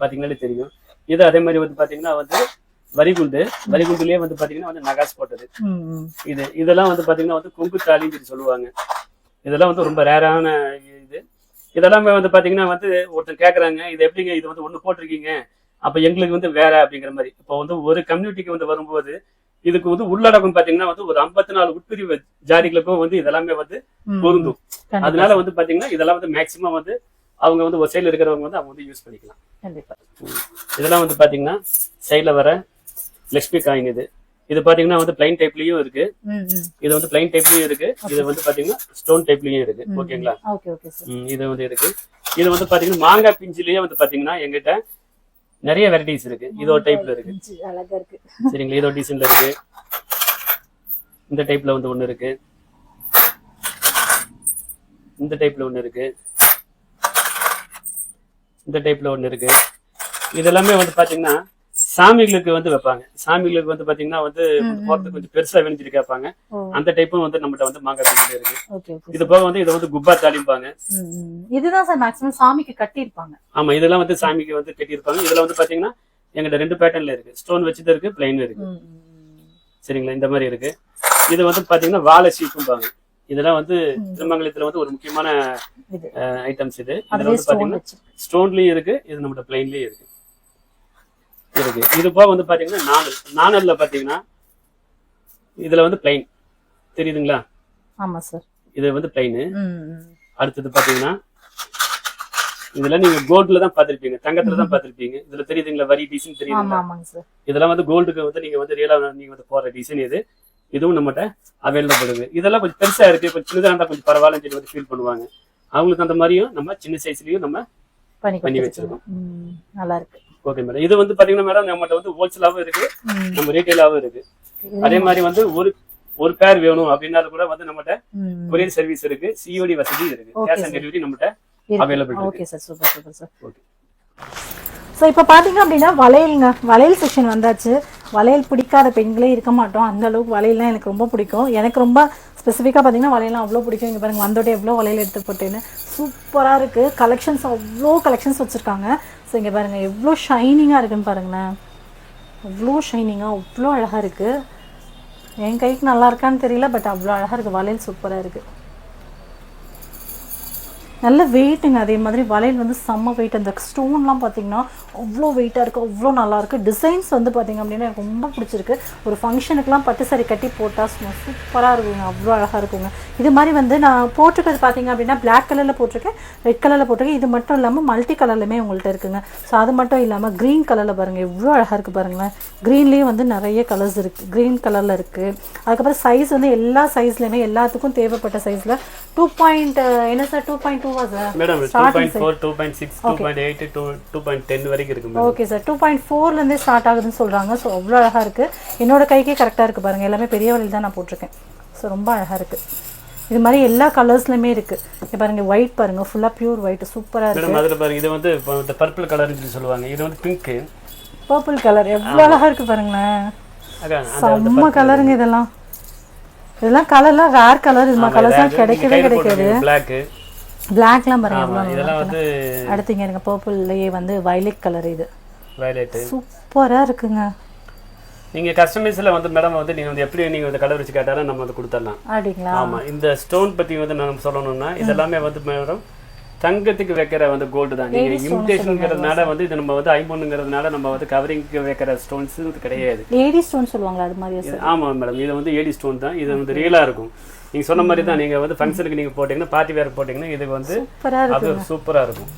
பாத்தீங்கன்னாலே தெரியும். இது அதே மாதிரி வந்து பாத்தீங்கன்னா வந்து வரிகுண்டு. வரிகுண்டுலயே வந்து பாத்தீங்கன்னா வந்து நகாஸ் போட்டது. இது இதெல்லாம் வந்து பாத்தீங்கன்னா வந்து கொங்கு தாலின்னு சொல்லி சொல்லுவாங்க. இதெல்லாம் வந்து ரொம்ப ரேரான இது. இதெல்லாமே வந்து பாத்தீங்கன்னா வந்து ஒருத்தர் கேக்குறாங்க இது எப்படிங்க? இது வந்து ஒண்ணு போட்டிருக்கீங்க? அப்ப எங்களுக்கு வந்து வேற அப்படிங்கிற மாதிரி. இப்போ வந்து ஒரு கம்யூனிட்டிக்கு வந்து வரும்போது இதுக்கு வந்து உள்ளடக்கம் பாத்தீங்கன்னா வந்து ஒரு ஐம்பத்தி நாலு உட்பிரிவு ஜாதிகளுக்கும் வந்து இதெல்லாமே வந்து பொருந்தும். அதனால வந்து பாத்தீங்கன்னா இதெல்லாம் வந்து மேக்சிமம் வந்து அவங்க வந்து ஒரு சைடுல இருக்கிறவங்க வந்து அவங்க வந்து யூஸ் பண்ணிக்கலாம். இதெல்லாம் வந்து பாத்தீங்கன்னா சைடுல வர லக்ஷ்மி காயின் இது. இது பாத்தீங்கன்னா வந்து பிளைன் டைப்லயும் இருக்கு. இது வந்து பிளைன் டைப்லயும் இருக்கு. இது வந்து பாத்தீங்கன்னா ஸ்டோன் டைப்லயும் இருக்கு. ஓகேங்களா? இது வந்து இருக்கு. இது வந்து பாத்தீங்கன்னா மாங்காய் பிஞ்சிலேயே வந்து பாத்தீங்கன்னா எங்கிட்ட நிறைய வெரைட்டிஸ் இருக்கு. இதோ டைப்ல இருக்கு. அழகா இருக்கு. சரிங்களா? இதோ டிசைன்ல இருக்கு. இந்த டைப்ல வந்து ஒண்ணு இருக்கு. இந்த டைப்ல ஒண்ணு இருக்கு. இந்த டைப்ல ஒண்ணு இருக்கு. இதெல்லாமே வந்து பாத்தீங்கன்னா சாமிகளுக்கு வந்து வைப்பாங்க. சாமிகளுக்கு வந்து பாத்தீங்கன்னா வந்து போறதுக்கு கொஞ்சம் பெருசா வேணும்னு கேட்பாங்க அந்த டைப்பும் வந்து நம்மகிட்ட வந்து மாங்காய் பிஞ்சில இருக்கு. இது போக வந்து இதை வந்து குப்பா ம். இதுதான் சார் மேக்ஸிமம் சாமிக்கு கட்டியிருப்பாங்க. ஆமா இதெல்லாம் வந்து சாமிக்கு வந்து கட்டியிருப்பாங்க. இதுல வந்து பாத்தீங்கன்னா எங்கிட்ட ரெண்டு பேட்டர்ன்ல இருக்கு. ஸ்டோன் வச்சது இருக்கு பிளைன் இருக்கு. சரிங்களா? இந்த மாதிரி இருக்கு. இது வந்து பாத்தீங்கன்னா வாழை சீப்பும்பாங்க. இதெல்லாம் வந்து திருமங்கலத்துல வந்து ஒரு முக்கியமான ஐட்டம்ஸ் இது. இதுல வந்து பாத்தீங்கன்னா ஸ்டோன்லயும் இருக்கு இது நம்மகிட்ட பிளைன்லயும் இருக்கு. இருக்கு. இது போக வந்து பாத்தீங்கன்னா நாணல் நாணல்ல பாத்தீங்கன்னா இதுல வந்து பிளைன் தெரியுதுங்களா? ஆமா சார் இது வந்து பிளைன். அடுத்தது பாத்தீங்கன்னா இதுல நீங்க கோல்ட்ல தான் பாத்திருப்பீங்க. தங்கத்துல தான் பாத்திருப்பீங்க. இதுல தெரியுதுங்களா? வரி டிசைன் சார் இதெல்லாம் வந்து கோல்டுக்கு வந்து நீங்க வந்து ரியலா நீங்க வந்து போற டிசைன் இது. இதுவும் நம்மகிட்ட அவைலபிள் இருக்கு. இதெல்லாம் கொஞ்சம் பெருசா இருக்கு. கொஞ்சம் சின்னதா இருந்தா கொஞ்சம் பரவாயில்லன்னு சொல்லி வந்து ஃபீல் பண்ணுவாங்க. அவங்களுக்கு அந்த மாதிரியும் நம்ம சின்ன சைஸ்லயும் நம்ம பண்ணி பண்ணி கொடுத்துருக்கோம். ம், நல்லா இருக்கு. ஓகே மேடம் இது வந்து பாத்தீங்கன்னா மேடம் நம்மகிட்ட வந்து ஹோல்சேலாவும் இருக்கு. நம்ம ரீட்டைலாவும் இருக்கு. அதே மாதிரி வந்து ஒரு ஒரு பேர் வேணும் அப்படின்னாலும் கூட வந்து நம்மகிட்ட. கொரியர் சர்வீஸ் இருக்கு. சிஓடி வசதி இருக்கு. Cash on. டெலிவரி நம்மகிட்ட இருக்கு. Okay sir super super sir okay so இப்போ பார்த்தீங்க அப்படின்னா வளையலுங்க. வளையல் செக்ஷன் வந்தாச்சு. வளையல் பிடிக்காத பெண்களே இருக்க மாட்டோம். அந்த அளவுக்கு வளையல்லாம் எனக்கு ரொம்ப பிடிக்கும். எனக்கு ரொம்ப ஸ்பெசிஃபிக்காக பார்த்தீங்கன்னா வளையல்லாம் அவ்வளோ பிடிக்கும். இங்கே பாருங்க வந்தோடே எவ்வளோ வளையல் எடுத்து போட்டேன்னு. சூப்பராக இருக்குது கலெக்ஷன்ஸ் அவ்வளோ கலெக்ஷன்ஸ் வச்சுருக்காங்க. ஸோ இங்கே பாருங்கள் எவ்வளோ ஷைனிங்காக இருக்குன்னு பாருங்களேன். அவ்வளோ ஷைனிங்காக அவ்வளோ அழகாக இருக்குது என் கைக்கு நல்லா இருக்கான்னு தெரியல பட் அவ்வளோ அழகாக இருக்குது வளையல் சூப்பராக இருக்குது நல்ல வெயிட்டுங்க அதே மாதிரி வளையல் வந்து செம்ம வெயிட் அந்த ஸ்டோன்லாம் பார்த்தீங்கன்னா அவ்வளோ வெயிட்டாக இருக்குது அவ்வளோ நல்லாயிருக்கு டிசைன்ஸ் வந்து பார்த்தீங்க அப்படின்னா எனக்கு ரொம்ப பிடிச்சிருக்கு. ஒரு ஃபங்க்ஷனுக்குலாம் பட்டு saree கட்டி போட்டால் சும்மா சூப்பராக இருக்குங்க அவ்வளோ அழகாக இருக்குங்க. இது மாதிரி வந்து நான் போட்டிருக்கிறது பார்த்தீங்க அப்படின்னா பிளாக் கலரில் போட்டிருக்கேன் ரெட் கலரில் போட்டிருக்கேன். இது மட்டும் இல்லாமல் மல்டி கலர்லையுமே உங்கள்கிட்ட இருக்குங்க. ஸோ அது மட்டும் இல்லாமல் க்ரீன் கலரில் பாருங்கள் எவ்வளோ அழகாக இருக்குது பாருங்களேன். க்ரீன்லேயும் வந்து நிறைய கலர்ஸ் இருக்குது க்ரீன் கலரில் இருக்குது அதுக்கப்புறம் சைஸ் வந்து எல்லா சைஸ்லையுமே எல்லாத்துக்கும் தேவைப்பட்ட சைஸில் டூ பாயிண்ட் என்ன சார் டூ பாயிண்ட் டூ டூவா sir madam two Starting point four two point six two point eight two two point ten வரைக்கும் இருக்கு ஓகே சார் டூ பாயிண்ட் ஃபோர்லேருந்தே ஸ்டார்ட் ஆகுதுன்னு சொல்கிறாங்க ஸோ அவ்வளோ அழகாக இருக்குது என்னோட கைக்கே கரெக்டாக இருக்குது பாருங்கள் எல்லாமே பெரிய வழியில் தான் நான் போட்டிருக்கேன். ஸோ ரொம்ப அழகாக இருக்குது இது மாதிரி எல்லா கலர்ஸ்லையுமே இருக்குது பாருங்க ஒயிட் பாருங்கள் ஃபுல்லாக பியூர் ஒயிட் சூப்பராக இருக்குது மேடம் அதில் பாருங்க இது வந்து இந்த பர்பிள் கலர்னு சொல்லி சொல்லுவாங்க. இது வந்து பிங்க்கு பர்பிள் கலர் எவ்வளோ அழகாக இருக்குது பாருங்களேன். செம்ம கலருங்க இதெல்லாம். இதெல்லாம் கலர்லாம் ரேர் கலர் இது மாதிரி கலர்ஸ்லாம் கிடைக்கவே கிடைக்காது. பிளாக்லாம் பாருங்க எவ்வளோ இதெல்லாம் வந்து அடுத்து இங்கே இருங்க பர்பிள்லேயே வந்து வயலட் கலர் இது. வயலட்டு சூப்பராக இருக்குங்க. நீங்க கஸ்டமைஸ்ல வந்து மேடம் வந்து நீங்க வந்து எப்படி நீங்க வந்து கலர் வச்சு கேட்டாலும் நம்ம வந்து கொடுத்துடலாம். அப்படிங்களா? ஆமா இந்த ஸ்டோன் பத்தி வந்து நான் சொல்லணும்னா இதெல்லாமே வந்து மேடம் தங்கத்துக்கு வைக்கிற வந்து கோல்டு தான். நீங்க இமிடேஷன்ங்கிறதுனால வந்து இது நம்ம வந்து ஐம்பொன்னுங்கிறதுனால நம்ம வந்து கவரிங்க்கு வைக்கிற ஸ்டோன்ஸ் கிடையாது. லேடி ஸ்டோன் சொல்லுவாங்களா அது மாதிரி இது- ஆமா மேடம் இது வந்து ஏடி ஸ்டோன் தான். இது வந்து ரியலா இருக்கும். நீங்க சொன்ன மாதிரி தான் நீங்க வந்து ஃபங்க்ஷனுக்கு நீங்க போட்டீங்கன்னா பார்ட்டி வேர் போட்டீங்கன்னா இது வந்து சூப்பராக அது சூப்பரா இருக்கும்.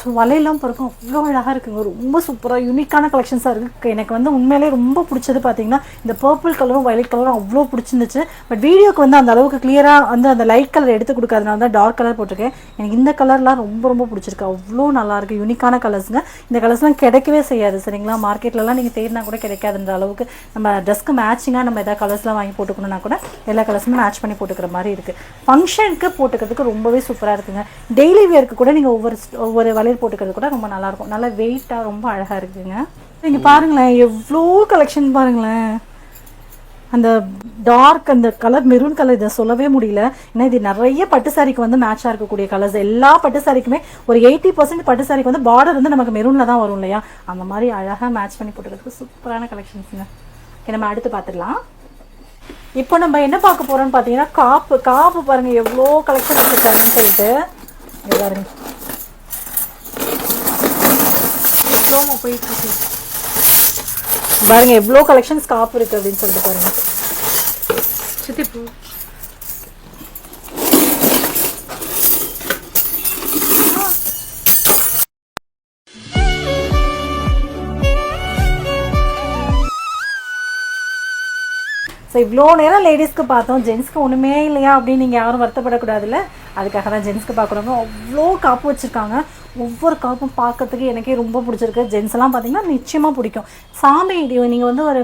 ஸோ வலையெல்லாம் பிறக்கும் அவ்வளோ அழகாக இருக்குங்க. ரொம்ப சூப்பராக யூனிக்கான கலெக்ஷன்ஸாக இருக்குது எனக்கு வந்து உண்மையிலே ரொம்ப பிடிச்சது பார்த்தீங்கன்னா இந்த பர்பிள் கலரும் வயலட் கலரும் அவ்வளோ பிடிச்சிருந்துச்சு. பட் வீடியோக்கு வந்து அந்த அளவுக்கு கிளியராக வந்து அந்த லைட் கலர் எடுத்து கொடுக்காதனால தான் டார்க் கலர் போட்டிருக்கேன். எனக்கு இந்த கலர்லாம் ரொம்ப ரொம்ப பிடிச்சிருக்கு. அவ்வளோ நல்லாயிருக்கு யூனிக்கான கலர்ஸுங்க இந்த கலர்ஸ்லாம் கிடைக்கவே செய்யாது சரிங்களா? மார்க்கெட்லலாம் நீங்கள் தேடினா கூட கிடைக்காதுன்ற அளவுக்கு நம்ம ட்ரெஸ்க்கு மேட்சிங்காக நம்ம எதாவது கலர்ஸ்லாம் வாங்கி போட்டுக்கணும்னா கூட எல்லா கலர்ஸுமே மேட்ச் பண்ணி போட்டுக்கிற மாதிரி இருக்குது ஃபங்க்ஷனுக்கு போட்டுக்கிறதுக்கு ரொம்பவே சூப்பராக இருக்குங்க. டெய்லி வேர்க்கு கூட நீங்கள் ஒவ்வொரு ஒவ்வொரு வலை வளையல் போட்டுக்கிறது கூட ரொம்ப நல்லாயிருக்கும். நல்லா வெயிட்டாக ரொம்ப அழகாக இருக்குதுங்க நீங்கள் பாருங்களேன் எவ்வளோ கலெக்ஷன் பாருங்களேன். அந்த டார்க் அந்த கலர் மெரூன் கலர் இதை சொல்லவே முடியல. ஏன்னா இது நிறைய பட்டு சாரிக்கு வந்து மேட்சாக இருக்கக்கூடிய கலர்ஸ் எல்லா பட்டு சாரிக்குமே ஒரு எயிட்டி பர்சன்ட் பட்டு சாரிக்கு வந்து பார்டர் வந்து நமக்கு மெரூனில் தான் வரும் இல்லையா? அந்த மாதிரி அழகாக மேட்ச் பண்ணி போட்டுக்கிறதுக்கு சூப்பரான கலெக்ஷன்ஸுங்க ஓகே நம்ம அடுத்து பார்த்துடலாம் இப்போ நம்ம என்ன பார்க்க போகிறோம்னு பார்த்தீங்கன்னா காப்பு காப்பு பாருங்கள் எவ்வளோ கலெக்ஷன் வச்சிருக்காங்கன்னு சொல்லிட்டு. பாருங்க. ப்ரோமோ போயிட்டு இருக்கு பாருங்க எவ்வளோ கலெக்ஷன்ஸ் காப்பு இருக்கு அப்படின்னு சொல்லிட்டு பாருங்க. சுத்தி பூ. ஸோ இவ்வளோ நேரம் லேடிஸ்க்கு பார்த்தோம். ஜென்ஸ்க்கு ஒன்றுமே இல்லையா அப்படின்னு நீங்கள் யாரும் வருத்தப்படக்கூடாதுல்ல. அதுக்காக தான் ஜென்ஸ்க்கு பார்க்குறவங்க அவ்வளோ காப்பு வச்சுருக்காங்க. ஒவ்வொரு காப்பும் பார்க்கறதுக்கு எனக்கே ரொம்ப பிடிச்சிருக்கு. ஜென்ஸ் எல்லாம் பார்த்தீங்கன்னா நிச்சயமாக பிடிக்கும். சாமி நீங்கள் வந்து ஒரு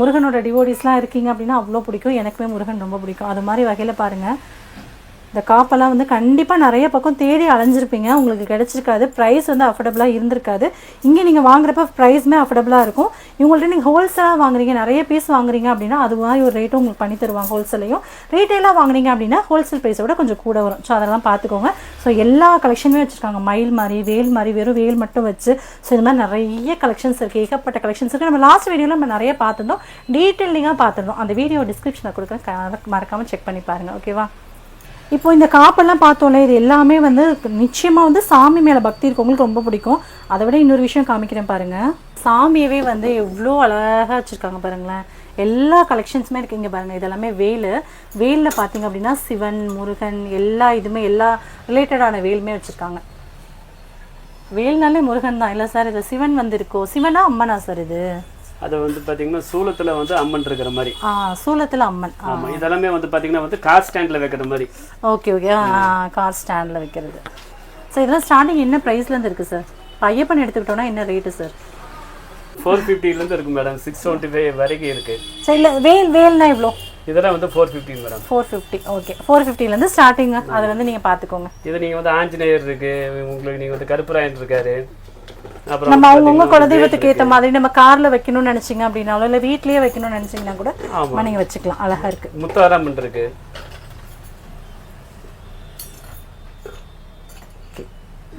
முருகனோட டிவோடிஸ்லாம் இருக்கீங்க அப்படின்னா அவ்வளோ பிடிக்கும். எனக்குமே முருகன் ரொம்ப பிடிக்கும். அது மாதிரி வகையில் பாருங்கள் இந்த காப்பெல்லாம் வந்து கண்டிப்பாக நிறைய பக்கம் தேடி அலைஞ்சிருப்பீங்க. உங்களுக்கு கிடச்சிருக்காது. ப்ரைஸ் வந்து அஃபோர்டபுளாக இருந்திருக்காது. இங்கே நீங்கள் வாங்குறப்ப ப்ரைஸுமே அஃபோர்டபுளாக இருக்கும். இவங்கள்ட்ட நீங்கள் ஹோல்சேலாக வாங்குறீங்க நிறைய பீஸ் வாங்குறீங்க அப்படின்னா அது மாதிரி ஒரு ரேட்டும் உங்களுக்கு பண்ணி தருவாங்க ஹோல்சேலையும் ரீட்டெயிலாக வாங்குறீங்க அப்படின்னா ஹோல்சேல் ப்ரைஸை விட கொஞ்சம் கூட வரும். ஸோ அதெல்லாம் பார்த்துக்கோங்க. ஸோ எல்லா கலெக்ஷனுமே வச்சுருக்காங்க. மயில் மாதிரி வேல் மாதிரி வெறும் வேல் மட்டும் வச்சு. ஸோ இது மாதிரி நிறைய கலெக்ஷன்ஸ் இருக்குது ஏகப்பட்ட கலெக்ஷன்ஸ் இருக்குது நம்ம லாஸ்ட் வீடியோவில் நம்ம நிறைய பார்த்துருந்தோம். டீட்டெயிலிங்காக பார்த்துருந்தோம். அந்த வீடியோ டிஸ்கிரிப்ஷனில் கொடுக்குறேன். மறக்காமல் செக் பண்ணி பாருங்கள் ஓகேவா இப்போ இந்த காப்பெல்லாம் பார்த்தோம்ல இது எல்லாமே வந்து நிச்சயமாக வந்து சாமி மேலே பக்தி இருக்கவங்களுக்கு ரொம்ப பிடிக்கும். அதை விட இன்னொரு விஷயம் காமிக்கிறேன் பாருங்க. சாமியவே வந்து எவ்வளோ அழகாக வச்சுருக்காங்க பாருங்களேன். எல்லா கலெக்ஷன்ஸுமே இருக்குது இங்கே பாருங்கள் இதெல்லாமே வேல். வேலில் பார்த்தீங்க அப்படின்னா சிவன் முருகன் எல்லா இதுவுமே எல்லா ரிலேட்டடான வேலுமே வச்சுருக்காங்க. வேல்னாலே முருகன் தான். இல்லை சார் இது சிவன் வந்திருக்கோ? சிவனா அம்மனா சார் இது? அது வந்து பாத்தீங்கன்னா சூலத்துல வந்து அம்மன் இருக்கிற மாதிரி. சூலத்தில் அம்மன். ஆமா இதெல்லாமே வந்து பாத்தீங்கன்னா வந்து கார் ஸ்டாண்ட்ல வைக்கிற மாதிரி. Okay okay. கார் ஸ்டாண்டில் வைக்கிறது. சார் இதெல்லாம் ஸ்டார்டிங் என்ன ப்ரைஸ்லேருந்து இருக்குது சார் இப்போ ஐயப்பன் எடுத்துக்கிட்டோன்னா என்ன ரேட்டு சார் ஃபோர் இருந்து இருக்கு மேடம் சிக்ஸ் டுவெண்ட்டி ஃபைவ் வரைக்கும் இருக்கு. சரி இல்லை வேல் வேல்னா இவ்வளோ இதெல்லாம் வந்து four fifty madam four fifty okay four ஃபிஃப்டிலேருந்து ஸ்டார்டிங்க அதை வந்து நீங்கள் பார்த்துக்கோங்க இது நீங்க வந்து ஆஞ்சநேயர் இருக்கு உங்களுக்கு நீங்க வந்து கருப்பராயன் இருக்காரு. நம்ம அவங்கவுங்க குலதெய்வத்துக்கு ஏற்ற மாதிரி நம்ம காரில் வைக்கணும்னு நினச்சிங்க அப்படின்னாலும் இல்லை வீட்லேயே வைக்கணும்னு நினச்சிங்கன்னா கூட ஆமா. நீங்கள் வச்சுக்கலாம். அழகாக இருக்குது முத்தாரம்மன் இருக்கு.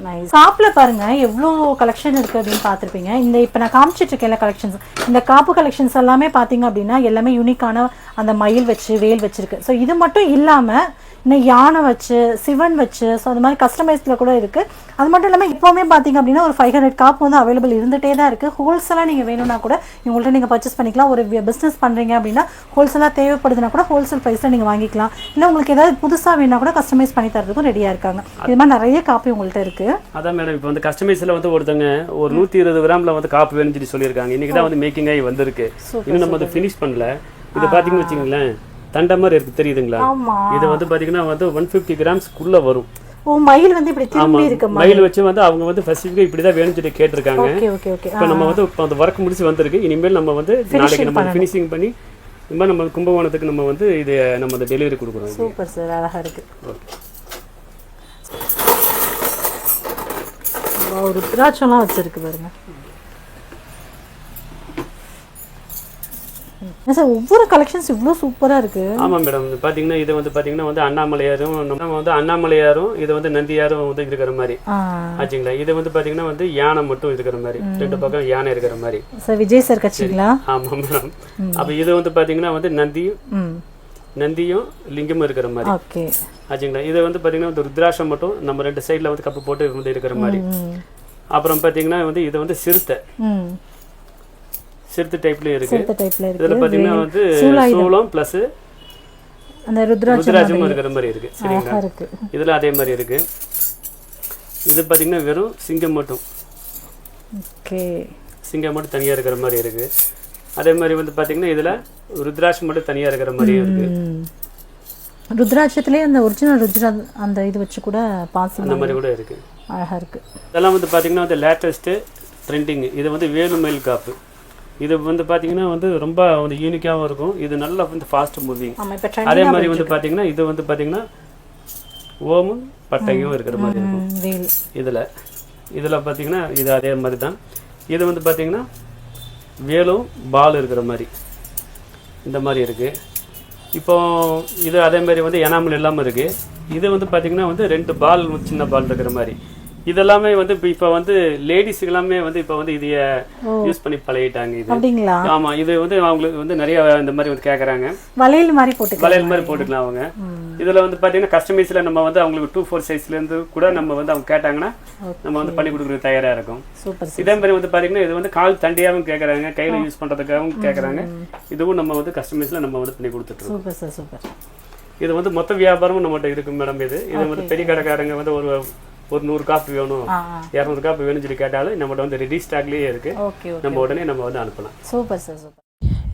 நைஸ் ஷாப்பில் பாருங்க எவ்வளோ கலெக்ஷன் இருக்குது அப்படின்னு பார்த்துருப்பீங்க. இந்த இப்போ நான் காமிச்சிட்டு இருக்கேன் கலெக்ஷன்ஸ் இந்த காப்பு கலெக்ஷன்ஸ் எல்லாமே பார்த்தீங்க அப்படின்னா எல்லாமே யூனிக்கான அந்த மயில் வச்சு வேல் வச்சிருக்கு. ஸோ இது மட்டும் இல்லாமல் இன்னும் யானை வச்சு சிவன் வச்சு ஸோ அந்த மாதிரி கஸ்டமைஸில் கூட இருக்குது அது மட்டும் இல்லாமல் இப்போவுமே பார்த்தீங்க அப்படின்னா ஒரு ஃபைவ் ஹண்ட்ரட் காப் வந்து அவைலபிள் இருந்துகிட்டே தான் இருக்குது ஹோல்சேலாக நீங்கள் வேணும்னா கூட இவங்கள்ட்ட நீங்கள் பர்ச்சேஸ் பண்ணிக்கலாம். ஒரு பிஸ்னஸ் பண்ணுறீங்க அப்படின்னா ஹோல்சேலாக தேவைப்படுதுன்னா கூட ஹோல்சேல் ப்ரைஸில் நீங்கள் வாங்கிக்கலாம். இல்லை உங்களுக்கு ஏதாவது புதுசாக வேணா கூட கஸ்டமைஸ் பண்ணி தரதுக்கும் ரெடியாக இருக்காங்க. இது மாதிரி நிறைய காப்பி உங்கள்கிட்ட இருக்குது அதான் மேடம் இப்போ வந்து கஸ்டமைஸ்ல வந்து ஒருத்தவங்க ஒரு நூத்தி இருபது கிராம்ல வந்து காப்பு வேணும்னு சொல்லி சொல்லியிருக்காங்க. இன்னைக்கு தான் வந்து மேக்கிங் ஆகி வந்திருக்கு. இன்னும் நம்ம அதை ஃபினிஷ் பண்ணல. இது பாத்தீங்கன்னு வச்சுங்களேன் தண்டை மாதிரி இருக்கு தெரியுதுங்களா? இது வந்து பாத்தீங்கன்னா வந்து ஒன் ஃபிஃப்டி கிராம்ஸ்க்குள்ள வரும். ஓ மயில் வந்து இப்படி திரும்பி இருக்கு மயில் வச்சு வந்து அவங்க வந்து ஸ்பெசிஃபிக்காக இப்படி தான் வேணும்னு சொல்லி கேட்டிருக்காங்க. Okay okay okay. இப்போ நம்ம வந்து இப்போ அந்த ஒர்க் முடிச்சு வந்திருக்கு. இனிமேல் நம்ம வந்து நாளைக்கு நம்ம ஃபினிஷிங் பண்ணி இந்த மாதிரி நம்ம கும்பகோணத்துக்கு நம்ம வந்து இது நம்ம அந்த டெலிவரி கொடுக்குறோம். சூப்பர் சார் அழகா இருக்கு. Wow, ருத்ராட்சம்லாம் வச்சிருக்கு பாருங்க. சார் ஒவ்வொரு கலெக்ஷன்ஸ் இவ்வளோ சூப்பரா இருக்கு. ஆமா மேடம் இது பாத்தீங்கன்னா இது வந்து பாத்தீங்கன்னா வந்து அண்ணாமலையாரும் நம்ம வந்து அண்ணாமலையாரும் இது வந்து நந்தியாரும் வந்து இருக்கிற மாதிரி. ஆச்சுங்களா? இது வந்து பாத்தீங்கன்னா வந்து யானை மட்டும் இருக்கிற மாதிரி. ரெண்டு பக்கம் யானை இருக்கிற மாதிரி. சார் விஜய் சார் கட்சிங்களா? ஆமா மேடம் அப்ப இது வந்து பாத்தீங்கன்னா வந்து நந்தியும் நந்தியும் லிங்கமும் இருக்கிற மாதிரி. ஓகே. ஆச்சுங்களா? இது வந்து பாத்தீங்கன்னா வந்து ருத்ராட்சம் மட்டும் நம்ம ரெண்டு சைடுல வந்து கப்பு போட்டு வந்து இருக்கிற மாதிரி. அப்புறம் பாத்தீங்கன்னா வந்து இது வந்து சிறுத்தை. சிறுத்தை டைப்லயும் இருக்கு. சிறுத்தை டைப்ல இருக்கு. இதுல பாத்தீங்கன்னா வந்து. சூளம் பிளஸ் அந்த ருத்ராட்சம் இருக்கிற மாதிரி இருக்கு. சரிங்களா? இருக்கு. இதுல அதே மாதிரி இருக்கு. இது பாத்தீங்கன்னா வெறும் சிங்கம் மட்டும். ஓகே. சிங்கம் மட்டும் தனியா இருக்கிற மாதிரி இருக்கு. அதே மாதிரி வந்து பாத்தீங்கன்னா இதுல ருத்ராட்சம் மட்டும் தனியா இருக்கிற மாதிரியும் இருக்கு. ருத்ராட்சத்திலே அந்த ஒரிஜினல் ருத்ரா அந்த இது வச்சு கூட பாசி அந்த மாதிரி கூட இருக்கு. அழகா இருக்கு. இதெல்லாம் வந்து பாத்தீங்கன்னா வந்து லேட்டஸ்ட் ட்ரெண்டிங் இது வந்து வேலுமயில் காப்பு. இது வந்து பாத்தீங்கன்னா வந்து ரொம்ப வந்து யூனிக்காகவும் இருக்கும். இது நல்லா வந்து ஃபாஸ்ட் மூவிங் அதே மாதிரி வந்து பாத்தீங்கன்னா இது வந்து பாத்தீங்கன்னா ஓமும் பட்டையும் இருக்கிற மாதிரி இருக்கும். இதுல இதுல பாத்தீங்கன்னா இது அதே மாதிரி தான் இது வந்து பாத்தீங்கன்னா வேலும் பால் இருக்கிற மாதிரி. இந்த மாதிரி இருக்கு. இப்போ இது அதே மாதிரி வந்து எனாமல் இல்லாம இருக்கு. இது வந்து பாத்தீங்கன்னா வந்து ரெண்டு பால் சின்ன பால் இருக்கிற மாதிரி. இதெல்லாமே வந்து இப்போ இப்போ வந்து லேடிஸ்க்கு எல்லாமே வந்து இப்போ வந்து இதைய யூஸ் பண்ணி பழகிட்டாங்க இது. அப்படிங்களா? ஆமா இது வந்து அவங்களுக்கு வந்து நிறைய இந்த மாதிரி வந்து கேக்குறாங்க. வளையல் மாதிரி போட்டுக்கலாம். வளையல் மாதிரி போட்டுக்கலாம் அவங்க. இதுல வந்து பாத்தீங்கன்னா கஸ்டமைஸ்ல நம்ம வந்து அவங்களுக்கு டூ ஃபோர் சைஸ்ல இருந்து கூட நம்ம வந்து அவங்க கேட்டாங்கன்னா நம்ம வந்து பண்ணி கொடுக்குறது தயாரா இருக்கும். இதே மாதிரி வந்து பாத்தீங்கன்னா இது வந்து கால் தண்டியாவும் கேக்குறாங்க கையில யூஸ் பண்றதுக்காகவும் கேக்குறாங்க. இதுவும் நம்ம வந்து கஸ்டமைஸ்ல நம்ம வந்து பண்ணி கொடுத்துட்டு இருக்கோம். Super sir super. இது வந்து மொத்த வியாபாரமும் நம்மகிட்ட இருக்கு மேடம் இது. இது வந்து பெரிய கடைக்காரங்க வந்து ஒரு ஒரு நூறு காப்பி வேணும். இரநூறு காப்பி வேணும்னு சொல்லி கேட்டாலும் நம்மகிட்ட வந்து ரெடி ஸ்டாக்லயே இருக்கு. ஓகே ஓகே நம்ம உடனே நம்ம வந்து அனுப்பலாம். சூப்பர் சார் சூப்பர்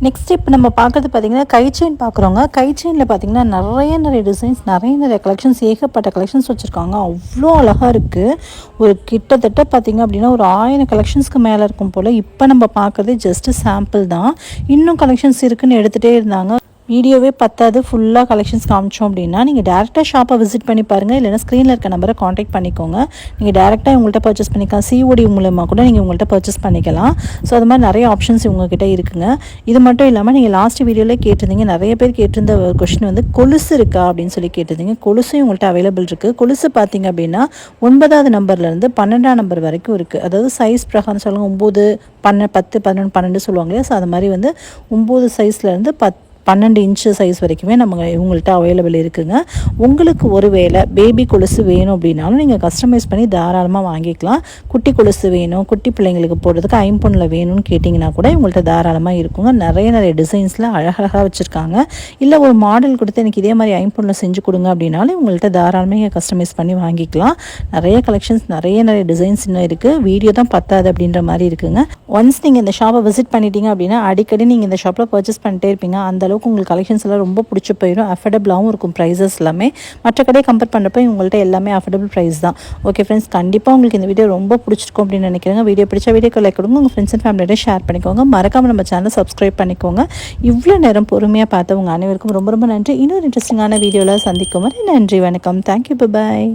நெக்ஸ்ட் இப்போ நம்ம பார்க்கறது பார்த்தீங்கன்னா கை செயின் பார்க்குறோங்க கை செயினில் பார்த்தீங்கன்னா நிறைய நிறைய டிசைன்ஸ் நிறைய நிறைய கலெக்ஷன்ஸ் ஏகப்பட்ட கலெக்ஷன்ஸ் வச்சுருக்காங்க. அவ்வளோ அழகாக இருக்குது ஒரு கிட்டத்தட்ட பார்த்தீங்க அப்படின்னா ஒரு ஆயிரம் கலெக்ஷன்ஸ்க்கு மேலே இருக்கும் போல். இப்போ நம்ம பார்க்குறது ஜஸ்ட்டு சாம்பிள் தான். இன்னும் கலெக்ஷன்ஸ் இருக்குன்னு எடுத்துகிட்டே இருந்தாங்க. வீடியோவே பத்தாது ஃபுல்லாக கலெக்ஷன்ஸ் காமிச்சோம் அப்படின்னா நீங்கள் டேரெக்டாக ஷாப்பை விசிட் பண்ணி பாருங்கள் இல்லைனா ஸ்க்ரீனில் இருக்க நம்பரை காண்டாக்ட் பண்ணிக்கோங்க. நீங்கள் டேரெக்டாக உங்கள்கிட்ட பர்ச்சேஸ் பண்ணிக்கலாம். சிஓடி மூலமாக கூட நீங்கள் உங்கள்கிட்ட பர்ச்சேஸ் பண்ணிக்கலாம். ஸோ அது மாதிரி நிறைய ஆப்ஷன்ஸ் உங்ககிட்ட இருக்குங்க. இது மட்டும் இல்லாமல் நீங்கள் லாஸ்ட் வீடியோவில் கேட்டிருந்தீங்க. நிறைய பேர் கேட்டிருந்த ஒரு கொஷின் வந்து கொலுசு இருக்கா அப்படின்னு சொல்லி கேட்டிருந்தீங்க. கொலுசும் உங்கள்கிட்ட அவைலபிள் இருக்குது கொலுசு பார்த்தீங்க அப்படின்னா ஒன்பதாவது நம்பர்லேருந்து பன்னெண்டாம் நம்பர் வரைக்கும் இருக்குது அதாவது சைஸ் பிரகாரம் சொல்லுங்கள் ஒம்பது பன்ன பத்து பதினொன்று பன்னெண்டு சொல்லுவாங்க இல்லையா? ஸோ அது மாதிரி வந்து ஒம்பது சைஸ்லேருந்து பத் பன்னெண்டு இன்ச்சு சைஸ் வரைக்குமே நம்ம இவங்கள்ட்ட அவைலபிள் இருக்குதுங்க உங்களுக்கு ஒரு வேளை பேபி கொலுசு வேணும் அப்படின்னாலும் நீங்கள் கஸ்டமைஸ் பண்ணி தாராளமாக வாங்கிக்கலாம். குட்டி கொலுசு வேணும் குட்டி பிள்ளைங்களுக்கு போடுறதுக்கு ஐம்பொன்னில் வேணும்னு கேட்டிங்கன்னா கூட இவங்கள்ட்ட தாராளமாக இருக்குங்க. நிறைய நிறைய டிசைன்ஸில் அழகழகாக வச்சுருக்காங்க. இல்லை ஒரு மாடல் கொடுத்து எனக்கு இதே மாதிரி ஐம்பொன்னில் செஞ்சு கொடுங்க அப்படின்னாலும் இவங்கள்ட்ட தாராளமாக நீங்கள் கஸ்டமைஸ் பண்ணி வாங்கிக்கலாம். நிறைய கலெக்ஷன்ஸ் நிறைய நிறைய டிசைன்ஸ் இன்னும் இருக்குது வீடியோ தான் பத்தாது அப்படின்ற மாதிரி இருக்குங்க. ஒன்ஸ் நீங்கள் இந்த ஷாப்பை விசிட் பண்ணிட்டீங்க அப்படின்னா அடிக்கடி நீங்கள் இந்த ஷாப்பில் பர்ச்சேஸ் பண்ணிட்டே இருப்பீங்க. அந்த அளவுக்கு உங்களுக்கு கலெக்ஷன்ஸ் எல்லாம் ரொம்ப பிடிச்சி போயிடும். அஃபர்டபுளாகவும் இருக்கும் ப்ரைஸஸ் எல்லாமே. மற்ற கடையை கம்பேர் பண்ணுறப்ப உங்கள்கிட்ட எல்லாமே அஃபர்டபுள் ப்ரைஸ் தான். ஓகே ஃப்ரெண்ட்ஸ் கண்டிப்பாக உங்களுக்கு இந்த வீடியோ ரொம்ப பிடிச்சிருக்கும் அப்படின்னு நினைக்கிறேங்க. வீடியோ பிடிச்ச வீடியோ லைக் கொடுங்க. உங்கள் ஃப்ரெண்ட்ஸ் அண்ட் ஃபேமிலியோட ஷேர் பண்ணிக்கோங்க. மறக்காமல் நம்ம சேனலை சப்ஸ்கிரைப் பண்ணிக்கோங்க. இவ்வளோ நேரம் பொறுமையாக பார்த்தவங்க அனைவருக்கும் ரொம்ப ரொம்ப நன்றி. இன்னொரு இன்ட்ரெஸ்டிங்கான வீடியோவில் சந்திக்கும் வரை நன்றி வணக்கம். Thank you bye